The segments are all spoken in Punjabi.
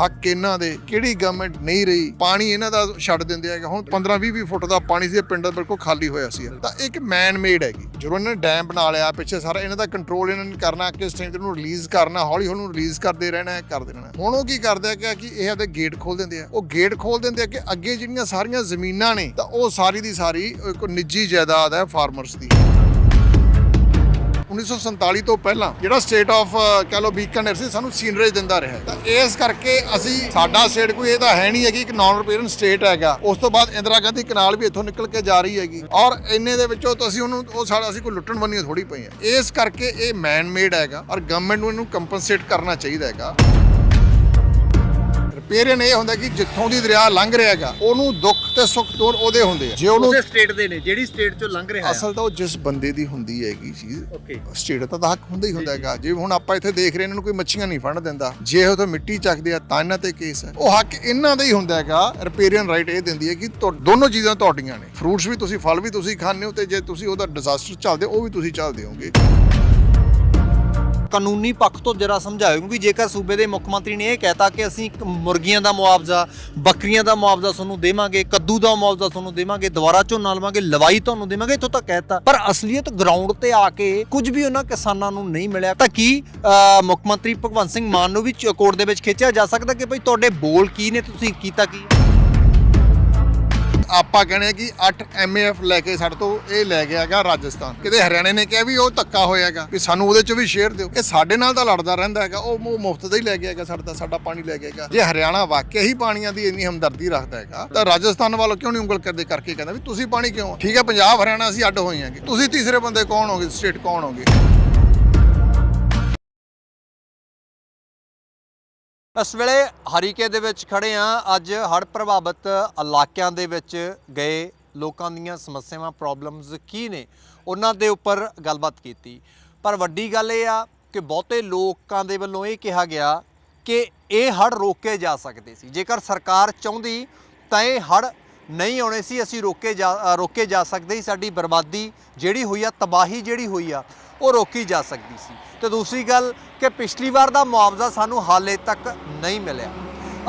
ਹੱਕ ਇਹਨਾਂ ਦੇ, ਕਿਹੜੀ ਗਵਰਨਮੈਂਟ ਨਹੀਂ ਰਹੀ, ਪਾਣੀ ਇਹਨਾਂ ਦਾ ਛੱਡ ਦਿੰਦੇ ਹੈਗੇ। ਹੁਣ 15 20 ਫੁੱਟ ਦਾ ਪਾਣੀ ਸੀ, ਇਹ ਪਿੰਡ ਬਿਲਕੁਲ ਖਾਲੀ ਹੋਇਆ ਸੀ। ਤਾਂ ਇੱਕ ਮੈਨ ਮੇਡ ਹੈਗੀ। ਜਦੋਂ ਇਹਨਾਂ ਨੇ ਡੈਮ ਬਣਾ ਲਿਆ, ਪਿੱਛੇ ਸਾਰਾ ਇਹਨਾਂ ਦਾ ਕੰਟਰੋਲ ਇਹਨਾਂ ਨੇ ਕਰਨਾ, ਕਿਸ ਟਾਈਮ ਤੇ ਉਹਨੂੰ ਰਿਲੀਜ਼ ਕਰਨਾ ਹੌਲੀ ਹੌਲੀ ਰਿਲੀਜ਼ ਕਰਦੇ ਰਹਿਣਾ ਕਰਦੇ ਰਹਿਣਾ ਹੁਣ ਉਹ ਕੀ ਕਰਦੇ ਆ ਕਿ ਕਿ ਇਹ ਆਪਦੇ ਗੇਟ ਖੋਲ ਦਿੰਦੇ ਆ। ਉਹ ਗੇਟ ਖੋਲ ਦਿੰਦੇ ਆ ਕਿ ਅੱਗੇ ਜਿਹੜੀਆਂ ਸਾਰੀਆਂ ਜ਼ਮੀਨਾਂ ਨੇ, ਤਾਂ ਉਹ ਸਾਰੀ ਦੀ ਸਾਰੀ ਇੱਕ ਨਿੱਜੀ ਜਾਇਦਾਦ ਹੈ ਫਾਰਮਰਸ ਦੀ। 1947 ਤੋਂ ਪਹਿਲਾਂ ਜਿਹੜਾ ਸਟੇਟ ਆਫ ਕਹ ਲੋ ਬੀਕਾਨੇਰ ਸੀ, ਸਾਨੂੰ ਸੀਨਰੇਜ ਦਿੰਦਾ ਰਿਹਾ। ਹੈ। ਤਾਂ ਇਸ ਕਰਕੇ ਅਸੀਂ, ਸਾਡਾ ਸਟੇਟ ਕੋਈ ਇਹ ਤਾਂ ਹੈ ਨਹੀਂ ਹੈਗੀ ਇੱਕ ਨਾਨ ਰਿਪੇਅਰਨ ਸਟੇਟ ਹੈਗਾ। ਉਸ ਤੋਂ ਬਾਅਦ ਇੰਦਰਾ ਗਾਂਧੀ ਕਨਾਲ ਵੀ ਇੱਥੋਂ ਨਿਕਲ ਕੇ ਜਾ ਰਹੀ ਹੈਗੀ। ਔਰ ਇੰਨੇ ਦੇ ਵਿੱਚੋਂ ਤਾਂ ਅਸੀਂ ਉਹਨੂੰ, ਉਹ ਸਾਡਾ ਅਸੀਂ ਕੋਈ ਲੁੱਟਣ ਬੰਨੀ ਥੋੜੀ ਪਈ ਹੈ। ਇਸ ਕਰਕੇ ਇਹ ਮੈਨ ਮੇਡ ਹੈਗਾ ਔਰ ਗਵਰਨਮੈਂਟ ਨੂੰ ਇਹਨੂੰ ਕੰਪਨਸੇਟ ਕਰਨਾ ਚਾਹੀਦਾ ਹੈਗਾ। ਰਿਪੇਅਰਨ ਇਹ ਹੁੰਦਾ ਕਿ ਜਿੱਥੋਂ ਦੀ ਦਰਿਆ ਲੰਘ ਰਿਹਾ ਹੈਗਾ ਉਹਨੂੰ ਦੁੱਖ ਤੇ ਸੁੱਖ ਦੋਰ ਉਹਦੇ ਹੁੰਦੇ ਆ। ਜੇ ਉਹਨੂੰ ਉਸੇ ਸਟੇਟ ਦੇ ਨੇ ਜਿਹੜੀ ਸਟੇਟ ਚੋਂ ਲੰਘ ਰਿਹਾ ਹੈ ਅਸਲ ਤਾਂ ਉਹ ਜਿਸ ਬੰਦੇ ਦੀ ਹੁੰਦੀ ਹੈਗੀ ਚੀਜ਼ ਓਕੇ ਸਟੇਟ ਦਾ ਤਾਂ ਹੱਕ ਹੁੰਦਾ ਹੀ ਹੁੰਦਾ ਹੈਗਾ। ਜੇ ਹੁਣ ਆਪਾਂ ਇੱਥੇ ਦੇਖ ਰਹੇ ਇਹਨਾਂ ਨੂੰ ਕੋਈ ਮੱਛੀਆਂ ਨਹੀਂ ਫੜਨ ਦਿੰਦਾ। ਜੇ ਉਹ ਤਾਂ ਮਿੱਟੀ ਚੱਕਦੇ ਆ ਤਾਂ ਇਹਨਾਂ ਤੇ ਕੇਸ ਹੈ। ਉਹ ਹੱਕ ਇਹਨਾਂ ਦਾ ਹੀ ਹੁੰਦਾ ਹੈਗਾ। ਰਿਪੇਰੀਅਨ ਰਾਈਟ ਇਹ ਦਿੰਦੀ ਹੈ ਕਿ ਦੋਨੋਂ ਚੀਜ਼ਾਂ ਤੁਹਾਡੀਆਂ ਨੇ। ਫਰੂਟਸ ਵੀ ਤੁਸੀਂ ਫਲ ਵੀ ਤੁਸੀਂ ਖਾਂਦੇ ਹੋ ਤੇ ਜੇ ਤੁਸੀਂ ਉਹਦਾ ਡਿਜ਼ਾਸਟਰ ਚੱਲਦੇ ਉਹ ਵੀ ਤੁਸੀਂ ਚੱਲਦੇ ਹੋਗੇ। ਕਾਨੂੰਨੀ ਪੱਖ ਤੋਂ ਜਰਾ ਸਮਝਾਇਓ ਕਿਉਂਕਿ ਜੇਕਰ ਸੂਬੇ ਦੇ ਮੁੱਖ ਮੰਤਰੀ ਨੇ ਇਹ ਕਹਿਤਾ ਕਿ ਅਸੀਂ ਇੱਕ ਮੁਰਗੀਆਂ ਦਾ ਮੁਆਵਜ਼ਾ, ਬੱਕਰੀਆਂ ਦਾ ਮੁਆਵਜ਼ਾ ਤੁਹਾਨੂੰ ਦੇਵਾਂਗੇ, ਕੱਦੂ ਦਾ ਮੁਆਵਜ਼ਾ ਤੁਹਾਨੂੰ ਦੇਵਾਂਗੇ, ਦੁਬਾਰਾ ਝੋਨਾ ਲਵਾਂਗੇ, ਲਵਾਈ ਤੁਹਾਨੂੰ ਦੇਵਾਂਗੇ, ਇੱਥੋਂ ਤੱਕ ਕਹਿਤਾ ਪਰ ਅਸਲੀਅਤ ਗਰਾਊਂਡ ਤੇ ਆ ਕੇ ਕੁਝ ਵੀ ਉਹਨਾਂ ਕਿਸਾਨਾਂ ਨੂੰ ਨਹੀਂ ਮਿਲਿਆ, ਤਾਂ ਕੀ ਮੁੱਖ ਮੰਤਰੀ ਭਗਵੰਤ ਸਿੰਘ ਮਾਨ ਨੂੰ ਵੀ ਕੋਰਟ ਦੇ ਵਿੱਚ ਖਿੱਚਿਆ ਜਾ ਸਕਦਾ ਕਿ ਭਈ ਤੁਹਾਡੇ ਬੋਲ ਕੀ ਨੇ, ਤੁਸੀਂ ਕੀਤਾ ਕੀ? ਆਪਾਂ ਕਹਿੰਦੇ ਆ ਕਿ 8 ਐਮਏਐਫ ਲੈ ਕੇ ਸਾਡੇ ਤੋਂ ਇਹ ਲੈ ਗਿਆ ਹੈਗਾ ਰਾਜਸਥਾਨ। ਕਿਤੇ ਹਰਿਆਣੇ ਨੇ ਕਿਹਾ ਵੀ ਉਹ ਧੱਕਾ ਹੋਇਆ ਹੈਗਾ, ਵੀ ਸਾਨੂੰ ਉਹਦੇ ਚ ਵੀ ਸ਼ੇਅਰ ਦਿਓ। ਇਹ ਸਾਡੇ ਨਾਲ ਤਾਂ ਲੜਦਾ ਰਹਿੰਦਾ ਹੈਗਾ, ਉਹ ਮੁਫਤ ਦਾ ਹੀ ਲੈ ਗਿਆ ਹੈਗਾ ਸਾਡਾ ਸਾਡਾ ਪਾਣੀ ਲੈ ਗਿਆ ਹੈਗਾ। ਜੇ ਹਰਿਆਣਾ ਵਾਕਿਆ ਹੀ ਪਾਣੀਆਂ ਦੀ ਇੰਨੀ ਹਮਦਰਦੀ ਰੱਖਦਾ ਹੈਗਾ, ਤਾਂ ਰਾਜਸਥਾਨ ਵੱਲੋਂ ਕਿਉਂ ਨਹੀਂ ਉਂਗਲ ਕਰਦੇ ਕਰਕੇ ਕਹਿੰਦਾ ਵੀ ਤੁਸੀਂ ਪਾਣੀ ਕਿਉਂ ਠੀਕ ਹੈ, ਪੰਜਾਬ, ਹਰਿਆਣਾ ਅਸੀਂ ਅੱਡ ਹੋਏ ਹਾਂਗੇ। ਤੁਸੀਂ ਤੀਸਰੇ ਬੰਦੇ ਕੌਣ ਹੋਗੇ? ਸਟੇਟ ਕੌਣ ਹੋਗੇ? ਇਸ ਵੇਲੇ ਹਰੀਕੇ ਦੇ ਵਿੱਚ ਖੜੇ ਆ। ਅੱਜ ਹੜ੍ਹ ਪ੍ਰਭਾਵਿਤ ਇਲਾਕਿਆਂ ਦੇ ਵਿੱਚ ਗਏ ਲੋਕਾਂ ਦੀਆਂ ਸਮੱਸਿਆਵਾਂ ਪ੍ਰੋਬਲਮਸ ਕੀ ਨੇ, ਉਹਨਾਂ ਦੇ ਉੱਪਰ ਗੱਲਬਾਤ ਕੀਤੀ। ਪਰ ਵੱਡੀ ਗੱਲ ਇਹ ਆ ਕਿ ਬਹੁਤੇ ਲੋਕਾਂ ਦੇ ਵੱਲੋਂ ਇਹ ਕਿਹਾ ਗਿਆ ਕਿ ਇਹ ਹੜ੍ਹ ਰੋਕੇ ਜਾ ਸਕਦੇ ਸੀ। ਜੇਕਰ ਸਰਕਾਰ ਚਾਹੁੰਦੀ ਤਾਂ ਇਹ ਹੜ੍ਹ ਨਹੀਂ ਆਉਣੇ ਸੀ, ਅਸੀਂ ਰੋਕੇ ਜਾ ਰੋਕੇ ਜਾ ਸਕਦੇ ਸੀ। ਸਾਡੀ ਬਰਬਾਦੀ ਜਿਹੜੀ ਹੋਈ ਆ, ਤਬਾਹੀ ਜਿਹੜੀ ਹੋਈ ਆ ਉਹ ਰੋਕੀ ਜਾ ਸਕਦੀ ਸੀ। ਤੇ ਦੂਸਰੀ ਗੱਲ ਕਿ ਪਿਛਲੀ ਵਾਰ ਦਾ ਮੁਆਵਜ਼ਾ ਸਾਨੂੰ ਹਾਲੇ ਤੱਕ ਨਹੀਂ ਮਿਲਿਆ।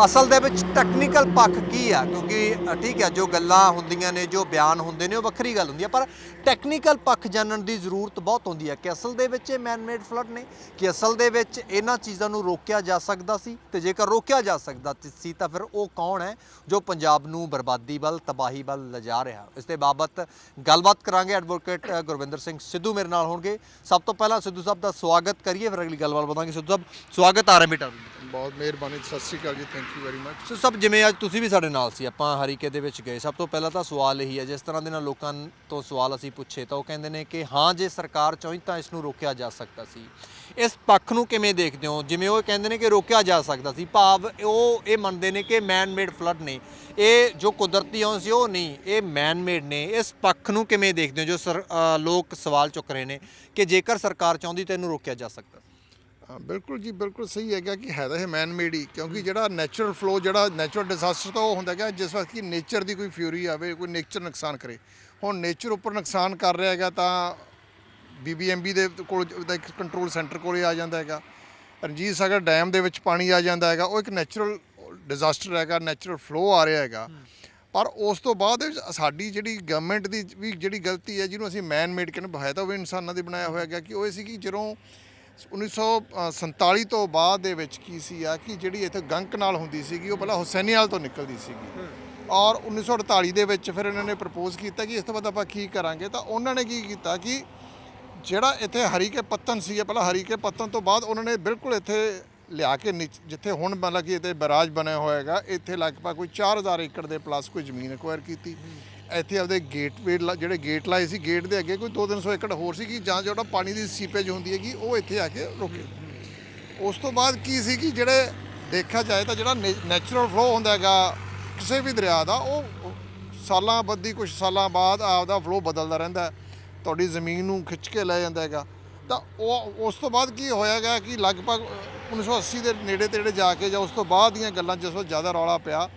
ਅਸਲ ਦੇ ਵਿੱਚ ਟੈਕਨੀਕਲ ਪੱਖ ਕੀ ਆ? ਕਿਉਂਕਿ ਠੀਕ ਹੈ ਜੋ ਗੱਲਾਂ ਹੁੰਦੀਆਂ ਨੇ, ਜੋ ਬਿਆਨ ਹੁੰਦੇ ਨੇ, ਉਹ ਵੱਖਰੀ ਗੱਲ ਹੁੰਦੀ ਹੈ ਪਰ ਟੈਕਨੀਕਲ ਪੱਖ ਜਾਣਨ ਦੀ ਜ਼ਰੂਰਤ ਬਹੁਤ ਹੁੰਦੀ ਹੈ ਕਿ ਅਸਲ ਦੇ ਵਿੱਚ ਇਹ ਮੈਨਮੇਡ ਫਲੱਡ ਨੇ, ਕਿ ਅਸਲ ਦੇ ਵਿੱਚ ਇਹਨਾਂ ਚੀਜ਼ਾਂ ਨੂੰ ਰੋਕਿਆ ਜਾ ਸਕਦਾ ਸੀ ਤੇ ਜੇਕਰ ਰੋਕਿਆ ਜਾ ਸਕਦਾ ਸੀ ਤਾਂ ਫਿਰ ਉਹ ਕੌਣ ਹੈ ਜੋ ਪੰਜਾਬ ਨੂੰ ਬਰਬਾਦੀ ਵੱਲ, ਤਬਾਹੀ ਵੱਲ ਲਿਜਾ ਰਿਹਾ? ਇਸ ਦੇ ਬਾਬਤ ਗੱਲਬਾਤ ਕਰਾਂਗੇ ਐਡਵੋਕੇਟ ਗੁਰਵਿੰਦਰ ਸਿੰਘ ਸਿੱਧੂ ਮੇਰੇ ਨਾਲ ਹੋਣਗੇ। ਸਭ ਤੋਂ ਪਹਿਲਾਂ ਸਿੱਧੂ ਸਾਹਿਬ ਦਾ ਸਵਾਗਤ ਕਰੀਏ, ਫਿਰ ਅਗਲੀ ਗੱਲਬਾਤ ਵਧਾਂਗੇ ਸਿੱਧੂ ਸਾਹਿਬ। ਸਵਾਗਤ ਆ ਰਿਹਾ ਬੇਟਾ ਬਹੁਤ ਮਿਹਰਬਾਨੀ, Sat Sri Akal ji thank you very much so ਸਭ ਜਿਵੇਂ ਅੱਜ ਤੁਸੀਂ ਵੀ ਸਾਡੇ ਨਾਲ ਸੀ, ਆਪਾਂ ਹਰੀਕੇ ਦੇ ਵਿੱਚ ਗਏ। ਸਭ ਤੋਂ ਪਹਿਲਾਂ ਤਾਂ ਸਵਾਲ ਇਹੀ ਹੈ, ਜਿਸ ਤਰ੍ਹਾਂ ਦੇ ਨਾਲ ਲੋਕਾਂ ਤੋਂ ਸਵਾਲ ਅਸੀਂ ਪੁੱਛੇ ਤਾਂ ਉਹ ਕਹਿੰਦੇ ਨੇ ਕਿ ਹਾਂ, ਜੇ ਸਰਕਾਰ ਚਾਹੀ ਤਾਂ ਇਸ ਨੂੰ ਰੋਕਿਆ ਜਾ ਸਕਦਾ ਸੀ। ਇਸ ਪੱਖ ਨੂੰ ਕਿਵੇਂ ਦੇਖਦੇ ਹੋ? ਜਿਵੇਂ ਉਹ ਕਹਿੰਦੇ ਨੇ ਕਿ ਰੋਕਿਆ ਜਾ ਸਕਦਾ ਸੀ। ਭਾਵ ਉਹ ਇਹ ਮੰਨਦੇ ਨੇ ਕਿ ਮੈਨ ਮੇਡ ਫਲੱਡ ਨੇ। ਇਹ ਜੋ ਕੁਦਰਤੀ ਆਉਂ ਸੀ, ਉਹ ਨਹੀਂ। ਇਹ ਮੈਨ ਮੇਡ ਨੇ। ਇਸ ਪੱਖ ਨੂੰ ਕਿਵੇਂ ਦੇਖਦੇ ਹੋ ਜੋ ਸਰ- ਲੋਕ ਸਵਾਲ ਚੁੱਕ ਰਹੇ ਨੇ ਕਿ ਜੇਕਰ ਸਰਕਾਰ ਚਾਹੁੰਦੀ ਤਾਂ ਇਹਨੂੰ ਰੋਕਿਆ ਜਾ ਸਕਦਾ ਹਾਂ ਬਿਲਕੁਲ ਜੀ ਬਿਲਕੁਲ ਸਹੀ ਹੈਗਾ ਕਿ ਹੈ ਤਾਂ ਇਹ ਮੈਨ ਮੇਡ ਹੀ ਕਿਉਂਕਿ ਜਿਹੜਾ ਨੈਚੁਰਲ ਫਲੋ ਜਿਹੜਾ ਨੈਚੁਰਲ ਡਿਜ਼ਾਸਟਰ ਤਾਂ ਉਹ ਹੁੰਦਾ ਹੈਗਾ ਜਿਸ ਵਕਤ ਕਿ ਨੇਚਰ ਦੀ ਕੋਈ ਫਿਊਰੀ ਆਵੇ ਕੋਈ ਨੇਚਰ ਨੁਕਸਾਨ ਕਰੇ। ਹੁਣ ਨੇਚਰ ਉੱਪਰ ਨੁਕਸਾਨ ਕਰ ਰਿਹਾ ਹੈਗਾ ਤਾਂ ਬੀਬੀਐਮਬੀ ਦੇ ਕੋਲ ਦਾ ਇੱਕ ਕੰਟਰੋਲ ਸੈਂਟਰ ਕੋਲੇ ਆ ਜਾਂਦਾ ਹੈਗਾ। ਰਣਜੀਤ ਸਾਗਰ ਡੈਮ ਦੇ ਵਿੱਚ ਪਾਣੀ ਆ ਜਾਂਦਾ ਹੈਗਾ ਉਹ ਇੱਕ ਨੈਚੁਰਲ ਡਿਜ਼ਾਸਟਰ ਹੈਗਾ ਨੈਚੁਰਲ ਫਲੋ ਆ ਰਿਹਾ ਹੈਗਾ। ਪਰ ਉਸ ਤੋਂ ਬਾਅਦ ਸਾਡੀ ਜਿਹੜੀ ਗਵਰਨਮੈਂਟ ਦੀ ਵੀ ਜਿਹੜੀ ਗਲਤੀ ਹੈ ਜਿਹਨੂੰ ਅਸੀਂ ਮੈਨ ਮੇਡ ਕਹਿੰਦੇ ਬਹਾਇਆ ਤਾਂ ਉਹ ਇਨਸਾਨਾਂ ਦੇ ਬਣਾਇਆ ਹੋਇਆ ਹੈਗਾ ਕਿ ਉਹ ਇਹ ਸੀ ਕਿ ਜਦੋਂ 1947 ਤੋਂ ਬਾਅਦ ਦੇ ਵਿੱਚ ਕੀ ਸੀ ਆ ਕਿ ਜਿਹੜੀ ਇੱਥੇ ਗੰਕ ਨਾਲ ਹੁੰਦੀ ਸੀਗੀ ਉਹ ਪਹਿਲਾਂ ਹੁਸੈਨੀਵਾਲ ਤੋਂ ਨਿਕਲਦੀ ਸੀਗੀ। ਔਰ 1948 ਦੇ ਵਿੱਚ ਫਿਰ ਇਹਨਾਂ ਨੇ ਪ੍ਰਪੋਜ਼ ਕੀਤਾ ਕਿ ਇਸ ਤੋਂ ਬਾਅਦ ਆਪਾਂ ਕੀ ਕਰਾਂਗੇ ਤਾਂ ਉਹਨਾਂ ਨੇ ਕੀ ਕੀਤਾ ਕਿ ਜਿਹੜਾ ਇੱਥੇ ਹਰੀਕੇ ਪੱਤਨ ਸੀ ਪਹਿਲਾਂ ਹਰੀਕੇ ਪੱਤਨ ਤੋਂ ਬਾਅਦ ਉਹਨਾਂ ਨੇ ਬਿਲਕੁਲ ਇੱਥੇ ਲਿਆ ਕੇ ਜਿੱਥੇ ਹੁਣ ਮਤਲਬ ਕਿ ਇੱਥੇ ਬਰਾਜ ਬਣਿਆ ਹੋਇਆ ਹੈਗਾ ਇੱਥੇ ਲਗਭਗ ਕੋਈ 4000 ਏਕੜ ਦੇ ਪਲੱਸ ਕੋਈ ਜ਼ਮੀਨ ਐਕਵਾਇਰ ਕੀਤੀ। ਇੱਥੇ ਆਪਦੇ ਗੇਟ ਗੇਟਵੇ ਜਿਹੜੇ ਗੇਟ ਲਾਏ ਸੀ ਗੇਟ ਦੇ ਅੱਗੇ ਕੋਈ 2-300 ਏਕੜ ਹੋਰ ਸੀ ਕਿ ਜਾਂ ਜਿਹੜਾ ਪਾਣੀ ਦੀ ਸੀਪੇਜ ਹੁੰਦੀ ਹੈਗੀ, ਉਹ ਇੱਥੇ ਆ ਕੇ ਰੁਕੇ। ਉਸ ਤੋਂ ਬਾਅਦ ਕੀ ਸੀ ਕਿ ਜਿਹੜੇ ਦੇਖਿਆ ਜਾਏ ਤਾਂ ਜਿਹੜਾ ਨੈਚੁਰਲ ਫਲੋ ਹੁੰਦਾ ਹੈਗਾ, ਕਿਸੇ ਵੀ ਦਰਿਆ ਦਾ, ਉਹ ਸਾਲਾਂ ਬੱਦੀ ਕੁਝ ਸਾਲਾਂ ਬਾਅਦ ਆਪਦਾ ਫਲੋ ਬਦਲਦਾ ਰਹਿੰਦਾ ਤੁਹਾਡੀ ਜ਼ਮੀਨ ਨੂੰ ਖਿੱਚ ਕੇ ਲੈ ਜਾਂਦਾ ਹੈਗਾ। ਤਾਂ ਉਹ ਉਸ ਤੋਂ ਬਾਅਦ ਕੀ ਹੋਇਆਗਾ ਕਿ ਲਗਭਗ 1980 ਦੇ ਨੇੜੇ ਤੇੜੇ ਜਾ ਕੇ ਜਾਂ ਉਸ ਤੋਂ ਬਾਅਦ ਦੀਆਂ ਗੱਲਾਂ ਜਿਸ ਵਕਤ ਜ਼ਿਆਦਾ ਰੌਲਾ ਪਿਆ,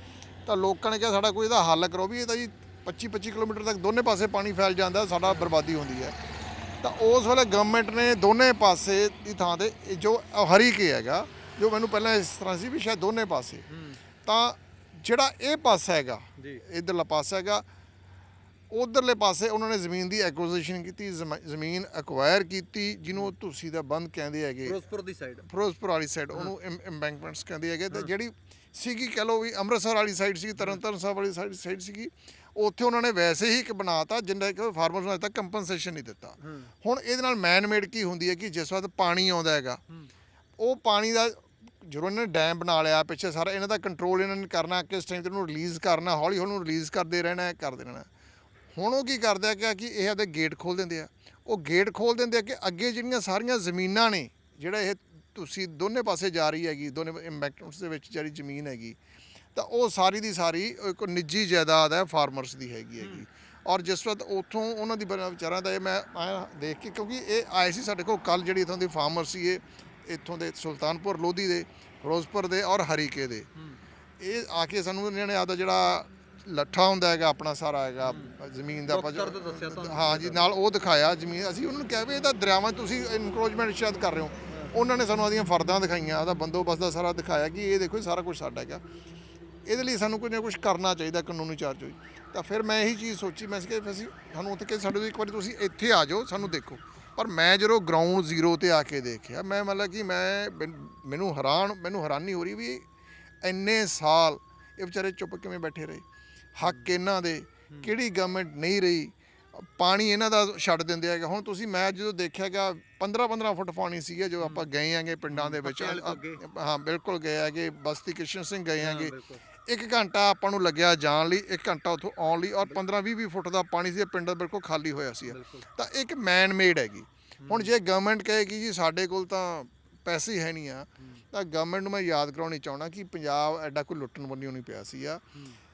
ਤਾਂ ਲੋਕਾਂ ਨੇ ਕਿਹਾ ਸਾਡਾ ਕੋਈ ਇਹਦਾ ਹੱਲ ਕਰੋ ਵੀ ਇਹ ਤਾਂ ਜੀ 25 25 ਕਿਲੋਮੀਟਰ ਤੱਕ ਦੋਨੇ ਪਾਸੇ ਪਾਣੀ ਫੈਲ ਜਾਂਦਾ ਸਾਡਾ ਬਰਬਾਦੀ ਹੁੰਦੀ ਹੈ। ਤਾਂ ਉਸ ਵੇਲੇ ਗਵਰਨਮੈਂਟ ਨੇ ਦੋਨੇ ਪਾਸੇ ਦੀ ਥਾਂ ਤੇ ਜੋ ਹਰੀਕੇ ਹੈਗਾ ਜੋ ਮੈਨੂੰ ਪਹਿਲਾਂ ਇਸ ਤਰ੍ਹਾਂ ਸੀ ਵੀ ਸ਼ਾਇਦ ਦੋਨੇ ਪਾਸੇ। ਤਾਂ ਜਿਹੜਾ ਇਹ ਪਾਸਾ ਹੈਗਾ ਇਧਰਲਾ ਪਾਸਾ ਹੈਗਾ ਉਧਰਲੇ ਪਾਸੇ ਉਹਨਾਂ ਨੇ ਜ਼ਮੀਨ ਦੀ ਐਕੁਜੀਸ਼ਨ ਕੀਤੀ ਜ਼ਮ- ਜ਼ਮੀਨ ਐਕਵਾਇਰ ਕੀਤੀ ਜਿਹਨੂੰ ਤੁਸੀਂ ਦਾ ਬੰਦ ਕਹਿੰਦੇ ਹੈਗੇ। ਫਿਰੋਜ਼ਪੁਰ ਦੀ ਸਾਈਡ ਫਿਰੋਜ਼ਪੁਰ ਵਾਲੀ ਸਾਈਡ ਉਹਨੂੰ ਐਮਬੈਂਕਮੈਂਟਸ ਕਹਿੰਦੇ ਹੈਗੇ। ਤੇ ਜਿਹੜੀ ਸੀਗੀ ਕਹ ਲਓ ਵੀ ਅੰਮ੍ਰਿਤਸਰ ਵਾਲੀ ਸਾਈਡ ਸੀ ਤਰਨਤਾਰਨ ਸਾਹਿਬ ਵਾਲੀ ਸਾਈਡ ਸੀਗੀ। ਉੱਥੇ ਉਹਨਾਂ ਨੇ ਵੈਸੇ ਹੀ ਇੱਕ ਬਣਾਤਾ ਜਿੰਨਾ ਕਿ ਫਾਰਮਰਸ ਨੂੰ ਅਜੇ ਤੱਕ ਕੰਪਨਸੇਸ਼ਨ ਨਹੀਂ ਦਿੱਤਾ। ਹੁਣ ਇਹਦੇ ਨਾਲ ਮੈਨ ਮੇਡ ਕੀ ਹੁੰਦੀ ਹੈ ਕਿ ਜਿਸ ਵਕਤ ਪਾਣੀ ਆਉਂਦਾ ਹੈਗਾ ਉਹ ਪਾਣੀ ਦਾ ਜਦੋਂ ਇਹਨਾਂ ਨੇ ਡੈਮ ਬਣਾ ਲਿਆ ਪਿੱਛੇ ਸਾਰਾ ਇਹਨਾਂ ਦਾ ਕੰਟਰੋਲ ਇਹਨਾਂ ਨੇ ਕਰਨਾ ਕਿਸ ਟਾਈਮ ਤੇ ਉਹਨੂੰ ਰਿਲੀਜ਼ ਕਰਨਾ ਹੌਲੀ ਹੌਲੀ ਉਹਨੂੰ ਰਿਲੀਜ਼ ਕਰਦੇ ਰਹਿਣਾ ਹੈ ਕਰਦੇ ਰਹਿਣਾ। ਹੁਣ ਉਹ ਕੀ ਕਰਦੇ ਆ ਕਿ- ਇਹ ਆਪਦੇ ਗੇਟ ਖੋਲ ਦਿੰਦੇ ਆ। ਉਹ ਗੇਟ ਖੋਲ ਦਿੰਦੇ ਆ ਕਿ ਅੱਗੇ ਜਿਹੜੀਆਂ ਸਾਰੀਆਂ ਜ਼ਮੀਨਾਂ ਨੇ ਜਿਹੜਾ ਇਹ ਤੁਸੀਂ ਦੋਨੇ ਪਾਸੇ ਜਾ ਰਹੀ ਹੈਗੀ ਦੋਨੇ ਇੰਬੈਕਟਮੈਂਟਸ ਦੇ ਵਿੱਚ ਜਿਹੜੀ ਜ਼ਮੀਨ ਹੈਗੀ ਤਾਂ ਉਹ ਸਾਰੀ ਦੀ ਸਾਰੀ ਇੱਕ ਨਿੱਜੀ ਜਾਇਦਾਦ ਹੈ ਫਾਰਮਰਸ ਦੀ ਹੈਗੀ ਹੈਗੀ। ਔਰ ਜਿਸ ਵਕਤ ਉੱਥੋਂ ਉਹਨਾਂ ਦੀ ਵਿਚਾਰਾਂ ਦਾ ਇਹ ਮੈਂ ਆਇਆ ਦੇਖ ਕੇ ਕਿਉਂਕਿ ਇਹ ਆਏ ਸੀ ਸਾਡੇ ਕੋਲ ਕੱਲ ਜਿਹੜੀ ਇੱਥੋਂ ਦੀ ਫਾਰਮਰ ਸੀ ਇਹ ਇੱਥੋਂ ਦੇ ਸੁਲਤਾਨਪੁਰ ਲੋਧੀ ਦੇ ਫਿਰੋਜ਼ਪੁਰ ਦੇ ਔਰ ਹਰੀਕੇ ਦੇ। ਇਹ ਆ ਕੇ ਸਾਨੂੰ ਇਹਨਾਂ ਨੇ ਆਪਦਾ ਜਿਹੜਾ ਲੱਠਾ ਹੁੰਦਾ ਹੈਗਾ ਆਪਣਾ ਸਾਰਾ ਹੈਗਾ ਜ਼ਮੀਨ ਦਾ। ਹਾਂ ਜੀ ਨਾਲ ਉਹ ਦਿਖਾਇਆ ਜ਼ਮੀਨ। ਅਸੀਂ ਉਹਨਾਂ ਨੂੰ ਕਿਹਾ ਵੀ ਇਹ ਤਾਂ ਦਰਿਆਵਾਂ ਤੁਸੀਂ ਇਨਕਰੋਚਮੈਂਟ ਸ਼ਾਇਦ ਕਰ ਰਹੇ ਹੋ। ਉਹਨਾਂ ਨੇ ਸਾਨੂੰ ਆਦੀਆਂ ਫਰਦਾਂ ਦਿਖਾਈਆਂ ਉਹਦਾ ਬੰਦੋਬਸਤ ਦਾ ਸਾਰਾ ਦਿਖਾਇਆ ਕਿ ਇਹ ਦੇਖੋ ਸਾਰਾ ਕੁਝ ਸਾਡਾ ਹੈਗਾ। ਇਹਦੇ ਲਈ ਸਾਨੂੰ ਕੁਝ ਨਾ ਕੁਝ ਕਰਨਾ ਚਾਹੀਦਾ ਕਾਨੂੰਨੀ ਚਾਰਜ ਹੋਈ ਤਾਂ ਫਿਰ ਮੈਂ ਇਹੀ ਚੀਜ਼ ਸੋਚੀ ਮੈਂ ਕਿਹਾ ਫਿਰ ਸਾਨੂੰ ਉੱਥੇ ਕਿ ਸਾਡੇ ਇੱਕ ਵਾਰੀ ਤੁਸੀਂ ਇੱਥੇ ਆ ਜਾਓ ਸਾਨੂੰ ਦੇਖੋ। ਪਰ ਮੈਂ ਜਦੋਂ ਗਰਾਊਂਡ ਜ਼ੀਰੋ ਤੇ ਆ ਕੇ ਦੇਖਿਆ ਮੈਂ ਮਤਲਬ ਕਿ ਮੈਂ ਮੈਨੂੰ ਹੈਰਾਨ ਮੈਨੂੰ ਹੈਰਾਨੀ ਹੋ ਰਹੀ ਵੀ ਇੰਨੇ ਸਾਲ ਇਹ ਵਿਚਾਰੇ ਚੁੱਪ ਕਿਵੇਂ ਬੈਠੇ ਰਹੇ? ਹੱਕ ਇਹਨਾਂ ਦੇ ਕਿਹੜੀ ਗਵਰਨਮੈਂਟ ਨਹੀਂ ਰਹੀ? ਪਾਣੀ ਇਹਨਾਂ ਦਾ ਛੱਡ ਦਿੰਦੇ ਹੈਗੇ। ਹੁਣ ਤੁਸੀਂ ਮੈਂ ਜਦੋਂ ਦੇਖਿਆਗਾ 15 15 ਫੁੱਟ ਪਾਣੀ ਸੀਗਾ ਜੋ ਆਪਾਂ ਗਏ ਆਂਗੇ ਪਿੰਡਾਂ ਦੇ ਵਿੱਚ ਹਾਂ ਬਿਲਕੁਲ ਗਏ ਆਗੇ ਬਸਤੀ ਕਿਸ਼ਨ ਸਿੰਘ ਗਏ ਆਂਗੇ ਇੱਕ ਘੰਟਾ ਆਪਾਂ ਨੂੰ ਲੱਗਿਆ ਜਾਣ ਲਈ ਇੱਕ ਘੰਟਾ ਉੱਥੋਂ ਆਉਣ ਲਈ ਔਰ 15 20 ਫੁੱਟ ਦਾ ਪਾਣੀ ਸੀ ਇਹ ਪਿੰਡ ਬਿਲਕੁਲ ਖਾਲੀ ਹੋਇਆ ਸੀ। ਤਾਂ ਇੱਕ ਮੈਨ ਮੇਡ ਹੈਗੀ। ਹੁਣ ਜੇ ਗਵਰਨਮੈਂਟ ਕਹੇਗੀ ਜੀ ਸਾਡੇ ਕੋਲ ਤਾਂ ਪੈਸੇ ਹੈ ਨਹੀਂ ਆ ਤਾਂ ਗਵਰਨਮੈਂਟ ਨੂੰ ਮੈਂ ਯਾਦ ਕਰਾਉਣੀ ਚਾਹੁੰਦਾ ਕਿ ਪੰਜਾਬ ਐਡਾ ਕੋਈ ਲੁੱਟਣ ਬੰਨਿਓ ਨਹੀਂ ਪਿਆ ਸੀ ਆ।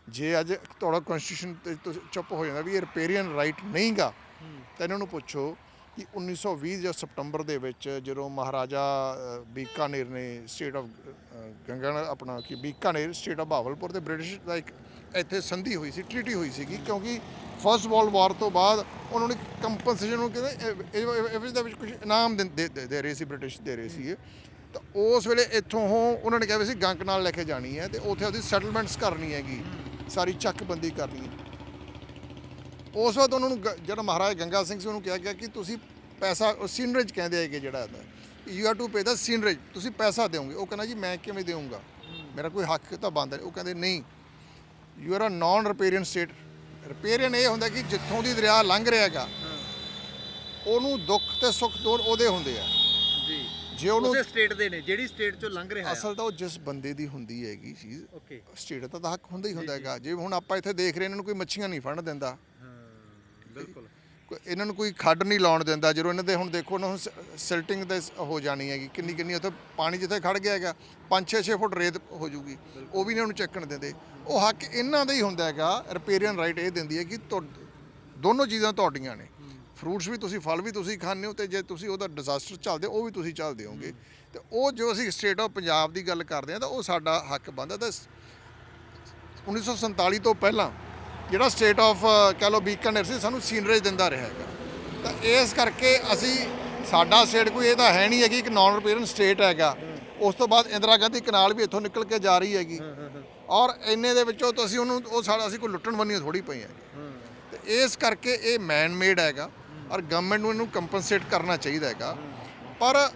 ਜੇ ਅੱਜ ਤੁਹਾਡਾ ਕਨਸਟੀਟਿਊਸ਼ਨ ਚੁੱਪ ਹੋ ਜਾਂਦਾ ਵੀ ਇਹ ਰਿਪੇਰੀਅਨ ਰਾਈਟ ਨਹੀਂਗਾ ਤਾਂ ਇਹਨਾਂ ਨੂੰ ਪੁੱਛੋ ਕਿ 1920 ਜਾਂ ਸਤੰਬਰ ਦੇ ਵਿੱਚ ਜਦੋਂ ਮਹਾਰਾਜਾ ਬੀਕਾਨੇਰ ਨੇ ਸਟੇਟ ਆਫ ਗੰਗਾ ਆਪਣਾ ਕਿ ਬੀਕਾਨੇਰ ਸਟੇਟ ਆਫ ਬਹਾਵਲਪੁਰ ਤੇ ਬ੍ਰਿਟਿਸ਼ ਦਾ ਇੱਕ ਇੱਥੇ ਸੰਧੀ ਹੋਈ ਸੀ ਟ੍ਰੀਟੀ ਹੋਈ ਸੀਗੀ ਕਿਉਂਕਿ ਫਸਟ ਵਰਲਡ ਵਾਰ ਤੋਂ ਬਾਅਦ ਉਹਨਾਂ ਨੇ ਕੰਪਨਸੇਸ਼ਨ ਨੂੰ ਕਹਿੰਦੇ, ਇਹ- ਦੇ ਵਿੱਚ ਕੁਝ ਇਨਾਮ ਦੇ- ਰਹੇ ਸੀ ਬ੍ਰਿਟਿਸ਼ ਦੇ ਰਹੇ ਸੀ ਤਾਂ ਉਸ ਵੇਲੇ ਇੱਥੋਂ ਉਹ ਉਹਨਾਂ ਨੇ ਕਿਹਾ ਵੀ ਸੀ ਗੰਕ ਨਾਲ ਲੈ ਕੇ ਜਾਣੀ ਹੈ ਤੇ ਉੱਥੇ ਉਹਦੀ ਸੈਟਲਮੈਂਟਸ ਕਰਨੀ ਹੈਗੀ, ਸਾਰੀ ਚੱਕਬੰਦੀ ਕਰਨੀ ਹੈ। ਉਸ ਵਕਤ ਉਹਨਾਂ ਨੂੰ ਗ- ਜਿਹੜਾ ਮਹਾਰਾਜ ਗੰਗਾ ਸਿੰਘ ਸੀ ਉਹਨੂੰ ਕਿਹਾ ਗਿਆ ਕਿ ਤੁਸੀਂ ਪੈਸਾ ਸੀਨਰੇਜ ਕਹਿੰਦੇ ਹੈਗੇ ਜਿਹੜਾ ਹੈਗਾ ਯੂ ਹੈਵ ਟੂ ਪੇ ਦਾ ਸੀਨਰੇਜ। ਤੁਸੀਂ ਪੈਸਾ ਦਿਓਗੇ। ਉਹ ਕਹਿੰਦਾ ਜੀ ਮੈਂ ਕਿਵੇਂ ਦੇਵਾਂਗਾ ਮੇਰਾ ਕੋਈ ਹੱਕ ਤਾਂ ਬਣਦਾ ਨਹੀਂ ਉਹ ਕਹਿੰਦੇ ਨਹੀਂ। You are a non riparian state riparian ਇਹ ਹੁੰਦਾ ਕਿ ਜਿੱਥੋਂ ਦੀ ਦਰਿਆ ਲੰਘ ਰਿਹਾ ਹੈਗਾ ਉਹਨੂੰ ਦੁੱਖ ਤੇ ਸੁੱਖ ਦੋਨ ਉਹਦੇ ਹੁੰਦੇ ਆ। ਜੀ। ਜੇ ਉਹਨੂੰ ਉਸੇ ਸਟੇਟ ਦੇ ਨੇ। ਜਿਹੜੀ ਸਟੇਟ ਚੋਂ ਲੰਘ ਰਿਹਾ ਹੈ ਅਸਲ ਤਾਂ ਉਹ ਜਿਸ ਬੰਦੇ ਦੀ ਹੁੰਦੀ ਹੈਗੀ ਚੀਜ਼ ਓਕੇ। ਸਟੇਟ ਦਾ ਤਾਂ ਹੱਕ ਹੁੰਦਾ ਹੀ ਹੁੰਦਾ ਹੈਗਾ। ਜੇ ਹੁਣ ਆਪਾਂ ਇੱਥੇ ਦੇਖ ਰਹੇ ਇਹਨਾਂ ਨੂੰ ਕੋਈ ਮੱਛੀਆਂ ਨਹੀਂ ਫੜਨ ਦਿੰਦਾ। ਹਾਂ। ਬਿਲਕੁਲ। ਇਹਨਾਂ ਨੂੰ ਕੋਈ ਖੱਡ ਨਹੀਂ ਲਾਉਣ ਦਿੰਦਾ, ਜਦੋਂ ਇਹਨਾਂ ਦੇ ਹੁਣ ਦੇਖੋ ਉਹਨਾਂ ਨੂੰ ਸਿਲਟਿੰਗ ਤੇ ਸ- ਹੋ ਜਾਣੀ ਹੈਗੀ ਕਿੰਨੀ ਕਿੰਨੀ ਉੱਥੇ ਪਾਣੀ ਜਿੱਥੇ ਖੜ ਗਿਆ ਹੈਗਾ 5-6 ਫੁੱਟ ਰੇਤ ਹੋ ਜੂਗੀ ਉਹ ਵੀ ਇਹਨਾਂ ਨੂੰ ਚੱਕਣ ਦਿੰਦੇ। ਉਹ ਹੱਕ ਇਹਨਾਂ ਦਾ ਹੀ ਹੁੰਦਾ ਹੈਗਾ, ਰਿਪੇਰੀਅਨ ਰਾਈਟ ਇਹ ਦਿੰਦੀ ਹੈ ਕਿ ਤੁਹਾ- ਦੋਨੋਂ ਚੀਜ਼ਾਂ ਤੁਹਾਡੀਆਂ ਨੇ। ਫਰੂਟਸ ਵੀ ਤੁਸੀਂ, ਫਲ ਵੀ ਤੁਸੀਂ ਖਾਂਦੇ ਹੋ ਤੇ ਜੇ ਤੁਸੀਂ ਉਹਦਾ ਡਿਜ਼ਾਸਟਰ ਚੱਲਦੇ ਉਹ ਵੀ ਤੁਸੀਂ ਚੱਲਦੇ ਹੋਗੇ ਤੇ ਉਹ ਜੋ ਅਸੀਂ ਸਟੇਟ ਆਫ ਪੰਜਾਬ ਦੀ ਗੱਲ ਕਰਦੇ ਹਾਂ, ਤਾਂ ਉਹ ਸਾਡਾ ਹੱਕ ਬਣਦਾ। ਤਾਂ 1947 ਤੋਂ ਪਹਿਲਾਂ ਜਿਹੜਾ ਸਟੇਟ ਆਫ ਕਹ ਲਓ ਬੀਕਾਨੇਰ ਸੀ, ਸਾਨੂੰ ਸੀਨਰੇਜ ਦਿੰਦਾ ਰਿਹਾ ਹੈਗਾ। ਤਾਂ ਇਸ ਕਰਕੇ ਅਸੀਂ, ਸਾਡਾ ਸਟੇਟ ਕੋਈ ਇਹ ਤਾਂ ਹੈ ਨਹੀਂ ਹੈਗੀ, ਇੱਕ ਨਾਨ ਰਿਪੇਰਨ ਸਟੇਟ ਹੈਗਾ। ਉਸ ਤੋਂ ਬਾਅਦ ਇੰਦਰਾ ਗਾਂਧੀ ਕਨਾਲ ਵੀ ਇੱਥੋਂ ਨਿਕਲ ਕੇ ਜਾ ਰਹੀ ਹੈਗੀ। ਔਰ ਇੰਨੇ ਦੇ ਵਿੱਚੋਂ ਤਾਂ ਅਸੀਂ ਉਹਨੂੰ, ਉਹ ਸਾਡਾ, ਅਸੀਂ ਕੋਈ ਲੁੱਟਣ ਬੰਨੀ ਥੋੜੀ ਪਈ ਹੈ ਤੇ ਇਸ ਕਰਕੇ ਇਹ ਮੈਨ ਮੇਡ ਹੈਗਾ, ਔਰ ਗਵਰਨਮੈਂਟ ਨੂੰ ਇਹਨੂੰ ਕੰਪਨਸੇਟ ਕਰਨਾ ਚਾਹੀਦਾ ਹੈਗਾ। ਪਰ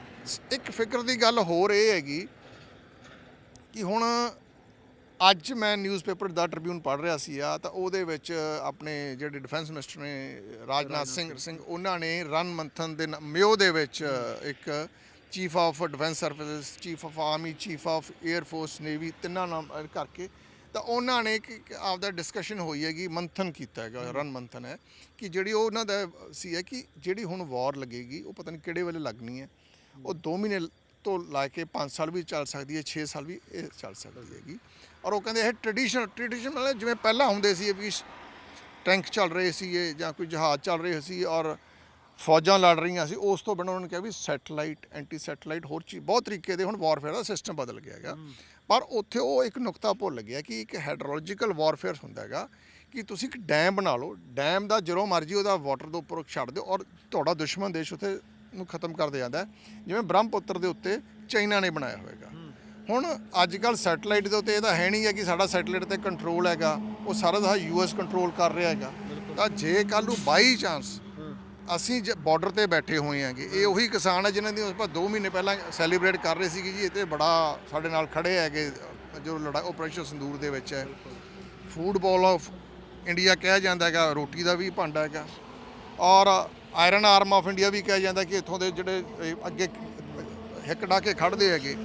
ਇੱਕ ਫਿਕਰ ਦੀ ਗੱਲ ਹੋਰ ਇਹ ਹੈਗੀ ਕਿ ਹੁਣ ਅੱਜ ਮੈਂ ਨਿਊਜ਼ਪੇਪਰ ਦਾ ਟ੍ਰਿਬਿਊਨ ਪੜ੍ਹ ਰਿਹਾ ਸੀ ਆ ਤਾਂ ਉਹਦੇ ਵਿੱਚ ਆਪਣੇ ਜਿਹੜੇ ਡਿਫੈਂਸ ਮਿਨਿਸਟਰ ਨੇ ਰਾਜਨਾਥ ਸਿੰਘ ਸਿੰਘ। ਉਹਨਾਂ ਨੇ ਰਨ ਮੰਥਨ ਦੇ ਨ- ਮਿਓ ਦੇ ਵਿੱਚ ਇੱਕ chief of defence services chief of army chief of air force navy ਤਿੰਨਾਂ ਨਾਮ ਅਹ ਕਰਕੇ ਤਾਂ ਉਹਨਾਂ ਨੇ ਇੱਕ ਇੱਕ ਆਪਦਾ ਡਿਸਕਸ਼ਨ ਹੋਈ ਹੈਗੀ ਮੰਥਨ ਕੀਤਾ ਹੈਗਾ ਰਨ ਮੰਥਨ ਹੈ ਕਿ ਜਿਹੜੀ ਉਹ ਉਹਨਾਂ ਦਾ ਸੀ ਹੈ ਕਿ ਜਿਹੜੀ ਹੁਣ ਵਾਰ ਲੱਗੇਗੀ ਉਹ ਪਤਾ ਨਹੀਂ ਕਿਹੜੇ ਵੇਲੇ ਲੱਗਣੀ ਹੈ। ਉਹ 2 ਮਹੀਨੇ ਤੋਂ ਲਾ ਕੇ 5 ਸਾਲ ਵੀ ਚੱਲ ਸਕਦੀ ਹੈ 6 ਸਾਲ ਵੀ ਇਹ ਚੱਲ ਸਕਦੀ ਹੈਗੀ। ਔਰ ਉਹ ਕਹਿੰਦੇ ਇਹ ਟ੍ਰੈਡੀਸ਼ਨਲ ਟ੍ਰੈਡੀਸ਼ਨਲ ਜਿਵੇਂ ਪਹਿਲਾਂ ਹੁੰਦੇ ਸੀ ਵੀ ਟੈਂਕ ਚੱਲ ਰਹੇ ਸੀਗੇ ਜਾਂ ਕੋਈ ਜਹਾਜ਼ ਚੱਲ ਰਹੇ ਸੀ ਔਰ ਫੌਜਾਂ ਲੜ ਰਹੀਆਂ ਸੀ ਉਸ ਤੋਂ ਬਿਨਾਂ ਉਹਨਾਂ ਨੇ ਕਿਹਾ ਵੀ ਸੈਟਲਾਈਟ ਐਂਟੀ ਸੈਟਲਾਈਟ ਹੋਰ ਚੀਜ਼ ਬਹੁਤ ਤਰੀਕੇ ਦੇ ਹੁਣ ਵਾਰਫੇਅਰ ਦਾ ਸਿਸਟਮ ਬਦਲ ਗਿਆ ਹੈਗਾ। ਪਰ ਉੱਥੇ ਉਹ ਇੱਕ ਨੁਕਤਾ ਭੁੱਲ ਗਿਆ ਕਿ ਇੱਕ ਹਾਈਡਰੋਲੋਜੀਕਲ ਵਾਰਫੇਅਰ ਹੁੰਦਾ ਹੈਗਾ ਕਿ ਤੁਸੀਂ ਇੱਕ ਡੈਮ ਬਣਾ ਲਓ ਡੈਮ ਦਾ ਜਦੋਂ ਮਰਜ਼ੀ ਉਹਦਾ ਵਾਟਰ ਦੇ ਉੱਪਰ ਛੱਡ ਦਿਓ ਔਰ ਤੁਹਾਡਾ ਦੁਸ਼ਮਣ ਦੇਸ਼ ਉੱਥੇ ਨੂੰ ਖਤਮ ਕਰ ਦੇ ਜਾਂਦਾ। ਜਿਵੇਂ ਬ੍ਰਹਮਪੁੱਤਰ ਦੇ ਉੱਤੇ ਚਾਈਨਾ ਨੇ ਬਣਾਇਆ ਹੋਵੇਗਾ ਹੁਣ ਅੱਜ ਕੱਲ ਸੈਟਲਾਈਟ ਦੇ ਉੱਤੇ ਇਹ ਤਾਂ ਹੈ ਨਹੀਂ ਹੈ ਕਿ ਸਾਡਾ ਸੈਟਲਾਈਟ ਤੇ ਕੰਟਰੋਲ ਹੈਗਾ ਉਹ ਸਾਰਾ ਦਾ ਯੂਐਸ ਕੰਟਰੋਲ ਕਰ ਰਿਹਾ ਹੈਗਾ। ਤਾਂ ਜੇ ਕੱਲ ਨੂੰ ਬਾਈ ਚਾਂਸ ਅਸੀਂ ਬਾਰਡਰ ਤੇ ਬੈਠੇ ਹੋਏ ਆਂਗੇ ਇਹ ਉਹੀ ਕਿਸਾਨ ਹੈ ਜਿਨ੍ਹਾਂ ਦੀ ਆਪਾਂ 2 ਮਹੀਨੇ ਪਹਿਲਾਂ ਸੈਲੀਬ੍ਰੇਟ ਕਰ ਰਹੇ ਸੀਗੇ ਜੀ ਇਹ ਤੇ ਬੜਾ ਸਾਡੇ ਨਾਲ ਖੜੇ ਹੈਗੇ ਜੋ ਲੜਾਈ ਆਪਰੇਸ਼ਨ ਸੰਦੂਰ ਦੇ ਵਿੱਚ ਹੈ। ਫੂਡਬਾਲ ਆਫ ਇੰਡੀਆ ਕਿਹਾ ਜਾਂਦਾ ਹੈਗਾ ਰੋਟੀ ਦਾ ਵੀ ਭਾਂਡਾ ਹੈਗਾ। ਔਰ ਆਇਰਨ ਆਰਮ ਆਫ ਇੰਡੀਆ ਵੀ ਕਿਹਾ ਜਾਂਦਾ ਕਿ ਇੱਥੋਂ ਦੇ ਜਿਹੜੇ ਅੱਗੇ ਹਿੱਕ ਡਾ ਕੇ ਖੜਦੇ ਹੈਗੇ।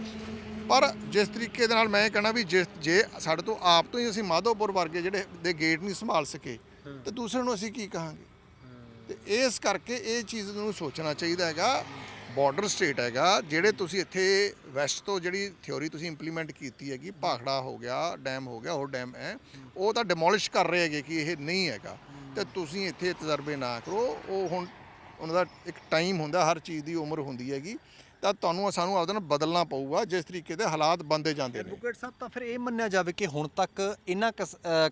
ਪਰ ਜਿਸ ਤਰੀਕੇ ਦੇ ਨਾਲ ਮੈਂ ਇਹ ਕਹਿਣਾ ਵੀ ਜਿਸ ਜੇ ਸਾਡੇ ਤੋਂ ਆਪ ਤੋਂ ਹੀ ਅਸੀਂ ਮਾਧੋਪੁਰ ਵਰਗੇ ਜਿਹੜੇ ਦੇ ਗੇਟ ਨਹੀਂ ਸੰਭਾਲ ਸਕੇ ਤੇ ਦੂਸਰੇ ਨੂੰ ਅਸੀਂ ਕੀ ਕਹਾਂਗੇ? ਤੇ ਇਸ ਕਰਕੇ ਇਹ ਚੀਜ਼ ਨੂੰ ਸੋਚਣਾ ਚਾਹੀਦਾ ਹੈਗਾ। ਬਾਰਡਰ ਸਟੇਟ ਹੈਗਾ ਜਿਹੜੇ ਤੁਸੀਂ ਇੱਥੇ ਵੈਸਟ ਤੋਂ ਜਿਹੜੀ ਥਿਉਰੀ ਤੁਸੀਂ ਇੰਪਲੀਮੈਂਟ ਕੀਤੀ ਹੈਗੀ ਭਾਖੜਾ ਹੋ ਗਿਆ ਡੈਮ ਹੋ ਗਿਆ ਹੋਰ ਡੈਮ ਹੈ ਉਹ ਤਾਂ ਡਿਮੋਲਿਸ਼ ਕਰ ਰਹੇ ਹੈਗੇ ਕਿ ਇਹ ਨਹੀਂ ਹੈਗਾ। ਤੇ ਤੁਸੀਂ ਇੱਥੇ ਤਜਰਬੇ ਨਾ ਕਰੋ ਉਹ ਹੁਣ ਉਹਨਾਂ ਦਾ ਇੱਕ ਟਾਈਮ ਹੁੰਦਾ ਹਰ ਚੀਜ਼ ਦੀ ਉਮਰ ਹੁੰਦੀ ਹੈਗੀ। ਤਾਂ ਤੁਹਾਨੂੰ ਸਾਨੂੰ ਆਪਦਾ ਨਾ ਬਦਲਣਾ ਪਊਗਾ, ਜਿਸ ਤਰੀਕੇ ਦੇ ਹਾਲਾਤ ਬੰਦੇ ਜਾਂਦੇ ਨੇ। ਐਡਵੋਕੇਟ ਸਾਹਿਬ, ਤਾਂ ਫਿਰ ਇਹ ਮੰਨਿਆ ਜਾਵੇ ਕਿ ਹੁਣ ਤੱਕ ਇਹਨਾਂ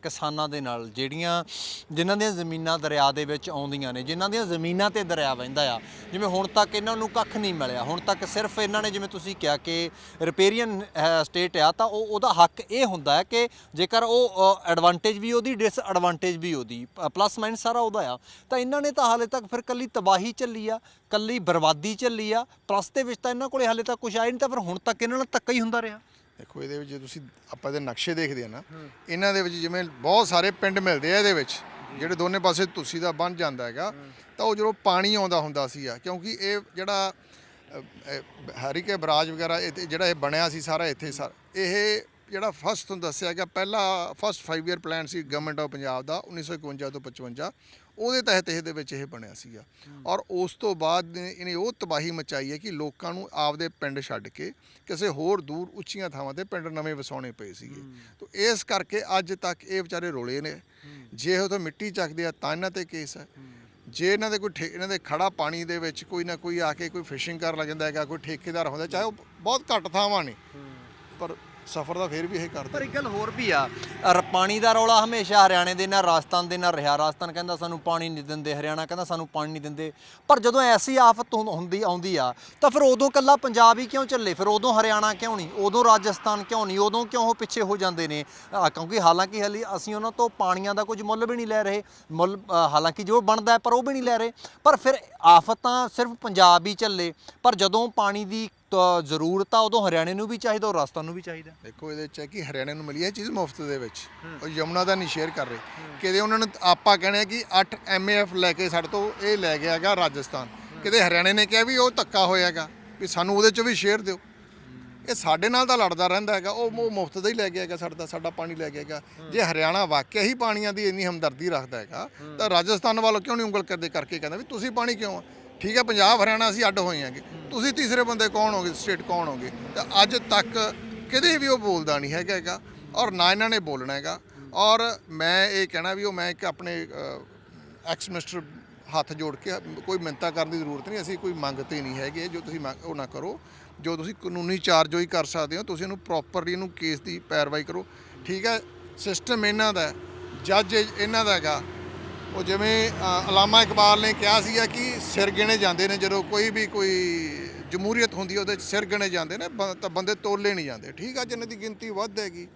ਕਿਸਾਨਾਂ ਦੇ ਨਾਲ ਜਿਹੜੀਆਂ, ਜਿਨ੍ਹਾਂ ਦੀਆਂ ਜ਼ਮੀਨਾਂ ਦਰਿਆ ਦੇ ਵਿੱਚ ਆਉਂਦੀਆਂ ਨੇ, ਜਿਨ੍ਹਾਂ ਦੀਆਂ ਜ਼ਮੀਨਾਂ ਤੇ ਦਰਿਆ ਵਹਿੰਦਾ ਆ, ਜਿਵੇਂ ਹੁਣ ਤੱਕ ਇਹਨਾਂ ਨੂੰ ਕੱਖ ਨਹੀਂ ਮਿਲਿਆ। ਹੁਣ ਤੱਕ ਸਿਰਫ ਇਹਨਾਂ ਨੇ ਜਿਵੇਂ ਤੁਸੀਂ ਕਿਹਾ ਕਿ ਰਿਪੇਰੀਅਨ ਸਟੇਟ ਆ, ਤਾਂ ਉਹ, ਉਹਦਾ ਹੱਕ ਇਹ ਹੁੰਦਾ ਹੈ ਕਿ ਜੇਕਰ ਉਹ ਐਡਵਾਂਟੇਜ ਵੀ ਉਹਦੀ ਡਿਸਐਡਵਾਂਟੇਜ ਵੀ ਉਹਦੀ ਪਲੱਸ ਮਾਈਨਸ ਸਾਰਾ ਉਹਦਾ ਆ, ਤਾਂ ਇਹਨਾਂ ਨੇ ਤਾਂ ਹਾਲੇ ਤੱਕ ਫਿਰ ਕੱਲੀ ਤਬਾਹੀ ਚੱਲੀ ਆ। ਕੱਲੀ ਬਰਬਾਦੀ ਚੱਲੀ ਆ ਪਲੱਸ ਦੇ ਵਿੱਚ ਤਾਂ ਇਹਨਾਂ ਕੋਲੇ ਹਾਲੇ ਤੱਕ ਕੁਝ ਆਇਆ ਨਹੀਂ ਤਾਂ ਫਿਰ ਹੁਣ ਤੱਕ ਇਹਨਾਂ ਨਾਲ ਧੱਕਾ ਹੀ ਹੁੰਦਾ ਰਿਹਾ। ਦੇਖੋ ਇਹਦੇ ਵਿੱਚ ਜੇ ਤੁਸੀਂ ਆਪਾਂ ਇਹਦੇ ਨਕਸ਼ੇ ਦੇਖਦੇ ਆ ਨਾ ਇਹਨਾਂ ਦੇ ਵਿੱਚ ਜਿਵੇਂ ਬਹੁਤ ਸਾਰੇ ਪਿੰਡ ਮਿਲਦੇ ਆ ਇਹਦੇ ਵਿੱਚ ਜਿਹੜੇ ਦੋਨੇ ਪਾਸੇ ਤੁਸੀਂ ਦਾ ਬਣ ਜਾਂਦਾ ਹੈਗਾ ਤਾਂ ਉਹ ਜਦੋਂ ਪਾਣੀ ਆਉਂਦਾ ਹੁੰਦਾ ਸੀ ਆ ਕਿਉਂਕਿ ਇਹ ਜਿਹੜਾ ਹਰੀਕੇ ਬਰਾਜ ਵਗੈਰਾ ਜਿਹੜਾ ਇਹ ਬਣਿਆ ਸੀ ਸਾਰਾ ਇੱਥੇ ਸਾ- ਇਹ ਜਿਹੜਾ ਫਸਟ ਤੁਹਾਨੂੰ ਦੱਸਿਆ ਗਿਆ ਪਹਿਲਾ ਫਸਟ 5 ਇਅਰ ਪਲਾਨ ਸੀ ਗਵਰਨਮੈਂਟ ਆਫ ਪੰਜਾਬ ਦਾ 1951 ਤੋਂ 55 ਉਹਦੇ ਤਹਿਤ ਇਹਦੇ ਵਿੱਚ ਇਹ ਬਣਿਆ ਸੀਗਾ। ਔਰ ਉਸ ਤੋਂ ਬਾਅਦ ਇਹਨੇ ਉਹ ਤਬਾਹੀ ਮਚਾਈ ਹੈ ਕਿ ਲੋਕਾਂ ਨੂੰ ਆਪਦੇ ਪਿੰਡ ਛੱਡ ਕੇ ਕਿਸੇ ਹੋਰ ਦੂਰ ਉੱਚੀਆਂ ਥਾਵਾਂ ਤੇ ਪਿੰਡ ਨਵੇਂ ਵਸਾਉਣੇ ਪਏ ਸੀਗੇ। ਤੋਂ ਇਸ ਕਰਕੇ ਅੱਜ ਤੱਕ ਇਹ ਵਿਚਾਰੇ ਰੋਲੇ ਨੇ। ਜੇ ਉਹ ਤੋਂ ਮਿੱਟੀ ਚੱਕਦੇ ਆ ਤਾਂ ਇਹਨਾਂ ਤੇ ਕੇਸ ਹੈ। ਜੇ ਇਹਨਾਂ ਦੇ ਕੋਈ ਇਹਨਾਂ ਦੇ ਖੜਾ ਪਾਣੀ ਦੇ ਵਿੱਚ ਕੋਈ ਨਾ ਕੋਈ ਆ ਕੇ ਕੋਈ ਫਿਸ਼ਿੰਗ ਕਰਨ ਲੱਗ ਜਾਂਦਾ ਹੈਗਾ ਕੋਈ ਠੇਕੇਦਾਰ ਹੁੰਦਾ ਚਾਹੇ ਉਹ ਬਹੁਤ ਘੱਟ ਥਾਵਾਂ ਨੇ। ਪਰ ਸਫਰ ਦਾ ਫੇਰ ਵੀ ਇਹ ਕਰਦੇ ਪਰ ਇੱਕ ਗੱਲ ਹੋਰ ਵੀ ਆ। ਅਰ ਪਾਣੀ ਦਾ ਰੌਲਾ ਹਮੇਸ਼ਾ ਹਰਿਆਣੇ ਦੇ ਨਾਲ ਰਾਜਸਥਾਨ ਦੇ ਨਾਲ ਰਿਹਾ। ਰਾਜਸਥਾਨ ਕਹਿੰਦਾ ਸਾਨੂੰ ਪਾਣੀ ਨਹੀਂ ਦਿੰਦੇ ਹਰਿਆਣਾ ਕਹਿੰਦਾ ਸਾਨੂੰ ਪਾਣੀ ਨਹੀਂ ਦਿੰਦੇ। ਪਰ ਜਦੋਂ ਐਸੀ ਆਫਤ ਹੁੰ- ਹੁੰਦੀ ਆਉਂਦੀ ਆ ਤਾਂ ਫਿਰ ਉਦੋਂ ਕੱਲਾ ਪੰਜਾਬ ਹੀ ਕਿਉਂ ਚੱਲੇ? ਫਿਰ ਉਦੋਂ ਹਰਿਆਣਾ ਕਿਉਂ ਨਹੀਂ? ਉਦੋਂ ਰਾਜਸਥਾਨ ਕਿਉਂ ਨਹੀਂ? ਉਦੋਂ ਕਿਉਂ ਉਹ ਪਿੱਛੇ ਹੋ ਜਾਂਦੇ ਨੇ? ਅ, ਕਿਉਂਕਿ ਹਾਲਾਂਕਿ ਹਾਲੀ ਅਸੀਂ ਉਹਨਾਂ ਤੋਂ ਪਾਣੀਆਂ ਦਾ ਕੁਝ ਮੁੱਲ ਵੀ ਨਹੀਂ ਲੈ ਰਹੇ। ਮੁੱਲ ਅ, ਹਾਲਾਂਕਿ ਜੋ ਬਣਦਾ ਹੈ ਪਰ ਉਹ ਵੀ ਨਹੀਂ ਲੈ ਰਹੇ। ਪਰ ਫਿਰ ਆਫ਼ਤਾਂ ਸਿਰਫ ਪੰਜਾਬ ਹੀ ਚੱਲੇ। ਪਰ ਜਦੋਂ ਪਾਣੀ ਦੀ ਤ- ਜ਼ਰੂਰਤ ਆ ਉਦੋਂ ਹਰਿਆਣੇ ਨੂੰ ਵੀ ਚਾਹੀਦਾ ਔਰ ਰਾਜਸਥਾਨ ਨੂੰ ਵੀ ਚਾਹੀਦਾ। ਦੇਖੋ ਇਹਦੇ ਚ ਹੈ ਕਿ ਹਰਿਆਣਾ ਨੂੰ ਮਿਲੀ ਹੈ ਚੀਜ਼ ਮੁਫਤ ਦੇ ਵਿੱਚ। ਉਹ ਯਮੁਨਾ ਦਾ ਨਹੀਂ ਸ਼ੇਅਰ ਕਰ ਰਹੇ। ਕਿਤੇ ਉਹਨਾਂ ਨੂੰ ਆਪਾਂ ਕਹਿੰਦੇ ਕਿ 8 ਐਮਏਐਫ ਲੈ ਕੇ ਸਾਡੇ ਤੋਂ ਇਹ ਲੈ ਗਿਆ ਹੈਗਾ ਰਾਜਸਥਾਨ। ਕਿਤੇ ਹਰਿਆਣੇ ਨੇ ਕਿਹਾ ਵੀ ਉਹ ਧੱਕਾ ਹੋਇਆਗਾ ਵੀ ਸਾਨੂੰ ਉਹਦੇ ਚ ਵੀ ਸ਼ੇਅਰ ਦਿਓ। ਇਹ ਸਾਡੇ ਨਾਲ ਤਾਂ ਲੜਦਾ ਰਹਿੰਦਾ ਹੈਗਾ ਉਹ ਉਹ ਮੁਫਤ ਦਾ ਹੀ ਲੈ ਗਿਆ ਹੈਗਾ ਸਾਡਾ ਸਾਡਾ ਪਾਣੀ ਲੈ ਗਿਆ ਹੈਗਾ। ਜੇ ਹਰਿਆਣਾ ਵਾਕਿਆ ਹੀ ਪਾਣੀਆਂ ਦੀ ਇੰਨੀ ਹਮਦਰਦੀ ਰੱਖਦਾ ਹੈਗਾ ਤਾਂ ਰਾਜਸਥਾਨ ਵੱਲੋਂ ਕਿਉਂ ਨਹੀਂ ਉਂਗਲ ਕਰਦੇ ਕਰਕੇ ਕਹਿੰਦਾ ਵੀ ਤੁਸੀਂ ਪਾਣੀ ਕਿਉਂ ਆ? ਠੀਕ ਹੈ, ਪੰਜਾਬ, ਹਰਿਆਣਾ ਅਸੀਂ ਅੱਡ ਹੋਏ ਹਾਂਗੇ। ਤੁਸੀਂ ਤੀਸਰੇ ਬੰਦੇ ਕੌਣ ਹੋਗੇ, ਸਟੇਟ ਕੌਣ ਹੋਗੇ? ਤਾਂ ਅੱਜ ਤੱਕ ਕਦੇ ਵੀ ਉਹ ਬੋਲਦਾ ਨਹੀਂ ਹੈਗਾ ਹੈਗਾ, ਔਰ ਨਾ ਇਹਨਾਂ ਨੇ ਬੋਲਣਾ ਹੈਗਾ। ਔਰ ਮੈਂ ਇਹ ਕਹਿਣਾ ਵੀ ਉਹ ਮੈਂ ਇੱਕ ਆਪਣੇ ਐਕਸ ਮਿਨਿਸਟਰ ਹੱਥ ਜੋੜ ਕੇ ਕੋਈ ਮਿੰਤਾ ਕਰਨ ਦੀ ਜ਼ਰੂਰਤ ਨਹੀਂ, ਅਸੀਂ ਕੋਈ ਮੰਗਤੇ ਨਹੀਂ ਹੈਗੇ, ਜੋ ਤੁਸੀਂ ਮੰਗ- ਉਹ ਨਾ ਕਰੋ। ਜੋ ਤੁਸੀਂ ਕਾਨੂੰਨੀ ਚਾਰਜੋਈ ਕਰ ਸਕਦੇ ਹੋ, ਤੁਸੀਂ ਇਹਨੂੰ ਪ੍ਰੋਪਰਲੀ ਇਹਨੂੰ ਕੇਸ ਦੀ ਪੈਰਵਾਈ ਕਰੋ। ਠੀਕ ਹੈ ਸਿਸਟਮ ਇਹਨਾਂ ਦਾ ਜੱਜ ਇਹਨਾਂ ਦਾ ਹੈਗਾ। ਉਹ ਜਿਵੇਂ ਅ, ਅਲਾਮਾ ਇਕਬਾਲ ਨੇ ਕਿਹਾ ਸੀਗਾ ਕਿ ਸਿਰ ਗਿਣੇ ਜਾਂਦੇ ਨੇ ਜਦੋਂ ਕੋਈ ਵੀ ਕੋਈ ਜਮਹੂਰੀਅਤ ਹੁੰਦੀ ਉਹਦੇ 'ਚ ਸਿਰ ਗਿਣੇ ਜਾਂਦੇ ਨੇ ਬ- ਤਾਂ ਬੰਦੇ ਤੋਲੇ ਨਹੀਂ ਜਾਂਦੇ। ਠੀਕ ਆ ਜਿਨ੍ਹਾਂ ਦੀ ਗਿਣਤੀ ਵੱਧ ਹੈਗੀ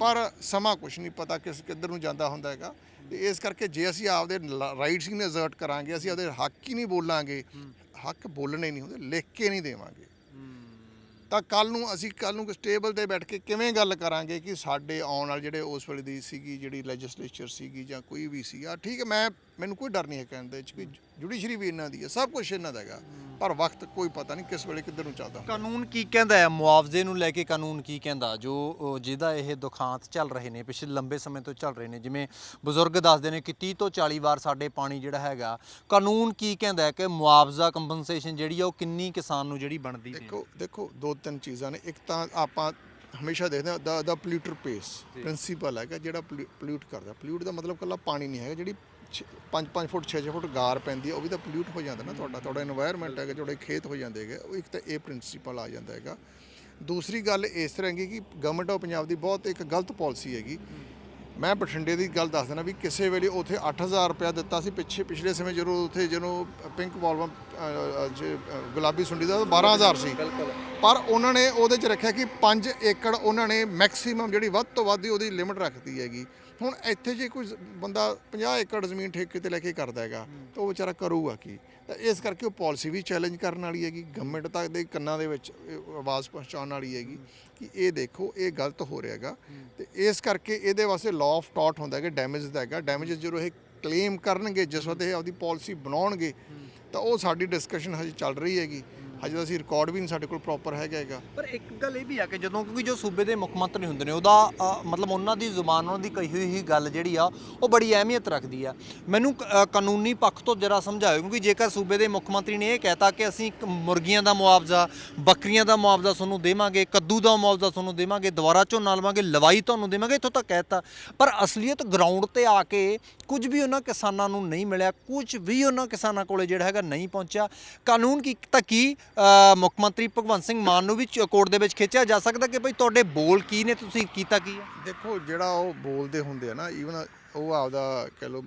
ਪਰ ਸਮਾਂ ਕੁਝ ਨਹੀਂ ਪਤਾ ਕਿਸ ਕਿੱਧਰ ਨੂੰ ਜਾਂਦਾ ਹੁੰਦਾ ਹੈਗਾ। ਤੇ ਇਸ ਕਰਕੇ ਜੇ ਅਸੀਂ ਆਪਦੇ ਰਾਈਟਸ ਹੀ ਨਹੀਂ ਅਜ਼ਰਟ ਕਰਾਂਗੇ ਅਸੀਂ ਆਪਦੇ ਹੱਕ ਹੀ ਨਹੀਂ ਬੋਲਾਂਗੇ ਹੱਕ ਬੋਲਣੇ ਨਹੀਂ ਹੁੰਦੇ ਲਿਖ ਕੇ ਨਹੀਂ ਦੇਵਾਂਗੇ। ਤਾਂ ਕੱਲ ਨੂੰ ਅਸੀਂ ਕੱਲ ਨੂੰ ਸਟੇਬਲ ਤੇ ਬੈਠ ਕੇ ਕਿਵੇਂ ਗੱਲ ਕਰਾਂਗੇ ਕਿ ਸਾਡੇ ਆਉਣ ਵਾਲੇ ਜਿਹੜੇ ਉਸ ਵੇਲੇ ਦੀ ਸੀਗੀ ਜਿਹੜੀ ਲੈਜਿਸਲੇਚਰ ਸੀਗੀ ਜਾਂ ਕੋਈ ਵੀ ਸੀਗਾ, ਠੀਕ ਹੈ, ਮੈਂ ਮੈਨੂੰ ਕੋਈ ਡਰ ਨਹੀਂ ਹੈ ਕਹਿਣ ਦੇ ਵਿੱਚ ਕਿ ਜੁਡੀਸ਼ਰੀ ਵੀ ਇਹਨਾਂ ਦੀ ਹੈ ਸਭ ਕੁਝ ਇਹਨਾਂ ਦਾ ਹੈਗਾ। ਪਰ ਵਕਤ ਕੋਈ ਪਤਾ ਨਹੀਂ ਕਿਸ ਵੇਲੇ ਕਿੱਧਰ ਨੂੰ ਚੱਲਦਾ ਕਾਨੂੰਨ ਕੀ ਕਹਿੰਦਾ ਹੈ? ਮੁਆਵਜ਼ੇ ਨੂੰ ਲੈ ਕੇ ਕਾਨੂੰਨ ਕੀ ਕਹਿੰਦਾ? ਜੋ ਜਿਹਦਾ ਇਹ ਦੁਖਾਂਤ ਚੱਲ ਰਹੇ ਨੇ ਪਿਛਲੇ ਲੰਬੇ ਸਮੇਂ ਤੋਂ ਚੱਲ ਰਹੇ ਨੇ ਜਿਵੇਂ ਬਜ਼ੁਰਗ ਦੱਸਦੇ ਨੇ ਕਿ 30 ਤੋਂ 40 ਵਾਰ ਸਾਡੇ ਪਾਣੀ ਜਿਹੜਾ ਹੈਗਾ ਕਾਨੂੰਨ ਕੀ ਕਹਿੰਦਾ ਹੈ ਕਿ ਮੁਆਵਜ਼ਾ ਕੰਪਨਸੇਸ਼ਨ ਜਿਹੜੀ ਆ ਉਹ ਕਿੰਨੀ ਕਿਸਾਨ ਨੂੰ ਜਿਹੜੀ ਬਣਦੀ ਹੈ? ਦੇਖੋ ਦੇਖੋ ਦੋ ਤਿੰਨ ਚੀਜ਼ਾਂ ਨੇ। ਇੱਕ ਤਾਂ ਆਪਾਂ ਹਮੇਸ਼ਾ ਦੇਖਦੇ ਹਾਂ ਦਾ ਪੋਲਿਊਟਰ ਪੇਸ ਪ੍ਰਿੰਸੀਪਲ ਹੈਗਾ ਜਿਹੜਾ ਪੋਲਿਊਟ ਕਰਦਾ। ਪੋਲਿਊਟ ਦਾ ਮਤਲਬ ਕੱਲਾ ਪਾਣੀ ਨਹੀਂ ਹੈਗਾ ਜਿਹੜੀ 5-5 ਫੁੱਟ 6-6 ਫੁੱਟ ਗਾਰ ਪੈਂਦੀ ਹੈ ਉਹ ਵੀ ਤਾਂ ਪੋਲਿਊਟ ਹੋ ਜਾਂਦਾ ਨਾ ਤੁਹਾਡਾ। ਤੁਹਾਡਾ এনवायरमेंट ਹੈਗਾ ਤੁਹਾਡੇ ਖੇਤ ਹੋ ਜਾਂਦੇ ਹੈਗੇ। ਉਹ ਇੱਕ ਤਾਂ ਇਹ ਪ੍ਰਿੰਸੀਪਲ ਆ ਜਾਂਦਾ ਹੈਗਾ। ਦੂਸਰੀ ਗੱਲ ਇਸ ਤਰ੍ਹਾਂ ਹੈਗੀ ਕਿ ਗਵਰਨਮੈਂਟ ਆਫ ਪੰਜਾਬ ਦੀ ਬਹੁਤ ਇੱਕ ਗਲਤ ਪਾਲਿਸੀ ਹੈਗੀ। ਮੈਂ ਬਠਿੰਡੇ ਦੀ ਗੱਲ ਦੱਸ ਦਿੰਦਾ ਵੀ ਕਿਸੇ ਵੇਲੇ ਉਥੇ 8000 ਰੁਪਇਆ ਦਿੱਤਾ ਸੀ ਪਿੱਛੇ ਪਿਛਲੇ ਸਮੇਂ ਜਦੋਂ ਉੱਥੇ ਜਦੋਂ ਪਿੰਕ ਵਾਲਵਾ ਗੁਲਾਬੀ ਸੁੰਡੀ ਦਾ 12000 ਸੀ। ਪਰ ਉਹਨਾਂ ਨੇ ਉਹਦੇ ਚ ਰੱਖਿਆ ਕਿ 5 ਏਕੜ ਉਹਨਾਂ ਨੇ ਮੈਕਸਿਮਮ ਜਿਹੜੀ ਵੱਧ ਤੋਂ ਵੱਧ ਉਹਦੀ ਲਿਮਟ ਰੱਖਤੀ ਹੈਗੀ। ਹੁਣ ਇੱਥੇ ਜੇ ਕੋਈ ਬੰਦਾ 50 ਏਕੜ ਜ਼ਮੀਨ ਠੇਕੇ ਤੇ ਲੈ ਕੇ ਕਰਦਾ ਹੈਗਾ ਤਾਂ ਉਹ ਵਿਚਾਰਾ ਕਰੂਗਾ ਕੀ? ਤਾਂ ਇਸ ਕਰਕੇ ਉਹ ਪਾਲਿਸੀ ਵੀ ਚੈਲੰਜ ਕਰਨ ਵਾਲੀ ਹੈਗੀ ਗਵਰਨਮੈਂਟ ਤੱਕ ਦੇ ਕੰਨਾਂ ਦੇ ਵਿੱਚ ਆਵਾਜ਼ ਪਹੁੰਚਾਉਣ ਵਾਲੀ ਹੈਗੀ ਕਿ ਇਹ ਦੇਖੋ ਇਹ ਗਲਤ ਹੋ ਰਿਹਾ ਹੈਗਾ। ਤੇ ਇਸ ਕਰਕੇ ਇਹਦੇ ਵਾਸਤੇ ਲਾਅ ਆਫ ਟਾਟ ਹੁੰਦਾ ਹੈ ਕਿ ਡੈਮੇਜ ਦਾ ਹੈਗਾ। ਡੈਮੇਜ ਜਦੋਂ ਇਹ ਕਲੇਮ ਕਰਨਗੇ ਜਿਸ ਵਕਤ ਇਹ ਆਪਦੀ ਪਾਲਿਸੀ ਬਣਾਉਣਗੇ ਤਾਂ ਉਹ ਸਾਡੀ ਡਿਸਕਸ਼ਨ ਹਜੇ ਚੱਲ ਰਹੀ ਹੈਗੀ। ਹਜੇ ਤਾਂ ਅਸੀਂ ਰਿਕਾਰਡ ਵੀ ਨਹੀਂ ਸਾਡੇ ਕੋਲ ਪ੍ਰੋਪਰ ਹੈਗਾ ਹੈਗਾ। ਪਰ ਇੱਕ ਗੱਲ ਇਹ ਵੀ ਆ ਕਿ ਜਦੋਂ ਕਿਉਂਕਿ ਜੋ ਸੂਬੇ ਦੇ ਮੁੱਖ ਮੰਤਰੀ ਹੁੰਦੇ ਨੇ ਉਹਦਾ ਅ, ਮਤਲਬ ਉਹਨਾਂ ਦੀ ਜ਼ੁਬਾਨ ਉਹਨਾਂ ਦੀ ਕਹੀ ਹੋਈ ਹੀ ਗੱਲ ਜਿਹੜੀ ਆ ਉਹ ਬੜੀ ਅਹਿਮੀਅਤ ਰੱਖਦੀ ਆ। ਮੈਨੂੰ ਕ- ਅ, ਕਾਨੂੰਨੀ ਪੱਖ ਤੋਂ ਜਰਾ ਸਮਝਾਇਓ ਕਿਉਂਕਿ ਜੇਕਰ ਸੂਬੇ ਦੇ ਮੁੱਖ ਮੰਤਰੀ ਨੇ ਇਹ ਕਹਿਤਾ ਕਿ ਅਸੀਂ ਇੱਕ ਮੁਰਗੀਆਂ ਦਾ ਮੁਆਵਜ਼ਾ ਬੱਕਰੀਆਂ ਦਾ ਮੁਆਵਜ਼ਾ ਤੁਹਾਨੂੰ ਦੇਵਾਂਗੇ ਕੱਦੂ ਦਾ ਮੁਆਵਜ਼ਾ ਤੁਹਾਨੂੰ ਦੇਵਾਂਗੇ ਦੁਬਾਰਾ ਝੋਨਾ ਲਵਾਂਗੇ ਲਵਾਈ ਤੁਹਾਨੂੰ ਦੇਵਾਂਗੇ ਇੱਥੋਂ ਤੱਕ ਕਹਿਤਾ। ਪਰ ਅਸਲੀਅਤ ਗਰਾਊਂਡ ਤੇ ਆ ਕੇ ਕੁਝ ਵੀ ਉਹਨਾਂ ਕਿਸਾਨਾਂ ਨੂੰ ਨਹੀਂ ਮਿਲਿਆ ਕੁਝ ਵੀ ਉਹਨਾਂ ਕਿਸਾਨਾਂ ਕੋਲੇ ਜਿਹੜਾ ਹੈਗਾ ਨਹੀਂ ਪਹੁੰਚਿਆ। ਕਾਨੂੰਨ ਕੀ ਤਾਂ ਕੀ ਮੁੱਖ ਮੰਤਰੀ ਭਗਵੰਤ ਸਿੰਘ ਮਾਨ ਨੂੰ ਵੀ ਕੋਰਟ ਦੇ ਵਿੱਚ ਖਿੱਚਿਆ ਜਾ ਸਕਦਾ ਕਿ ਭਈ ਤੁਹਾਡੇ ਬੋਲ ਕੀ ਨੇ? ਤੁਸੀਂ ਕੀਤਾ ਕੀ ਹੈ? ਦੇਖੋ ਜਿਹੜਾ ਉਹ ਬੋਲਦੇ ਹੁੰਦੇ ਆ ਨਾ ਈਵਨ ਉਹ ਆਪਦਾ ਕਹ ਲੋ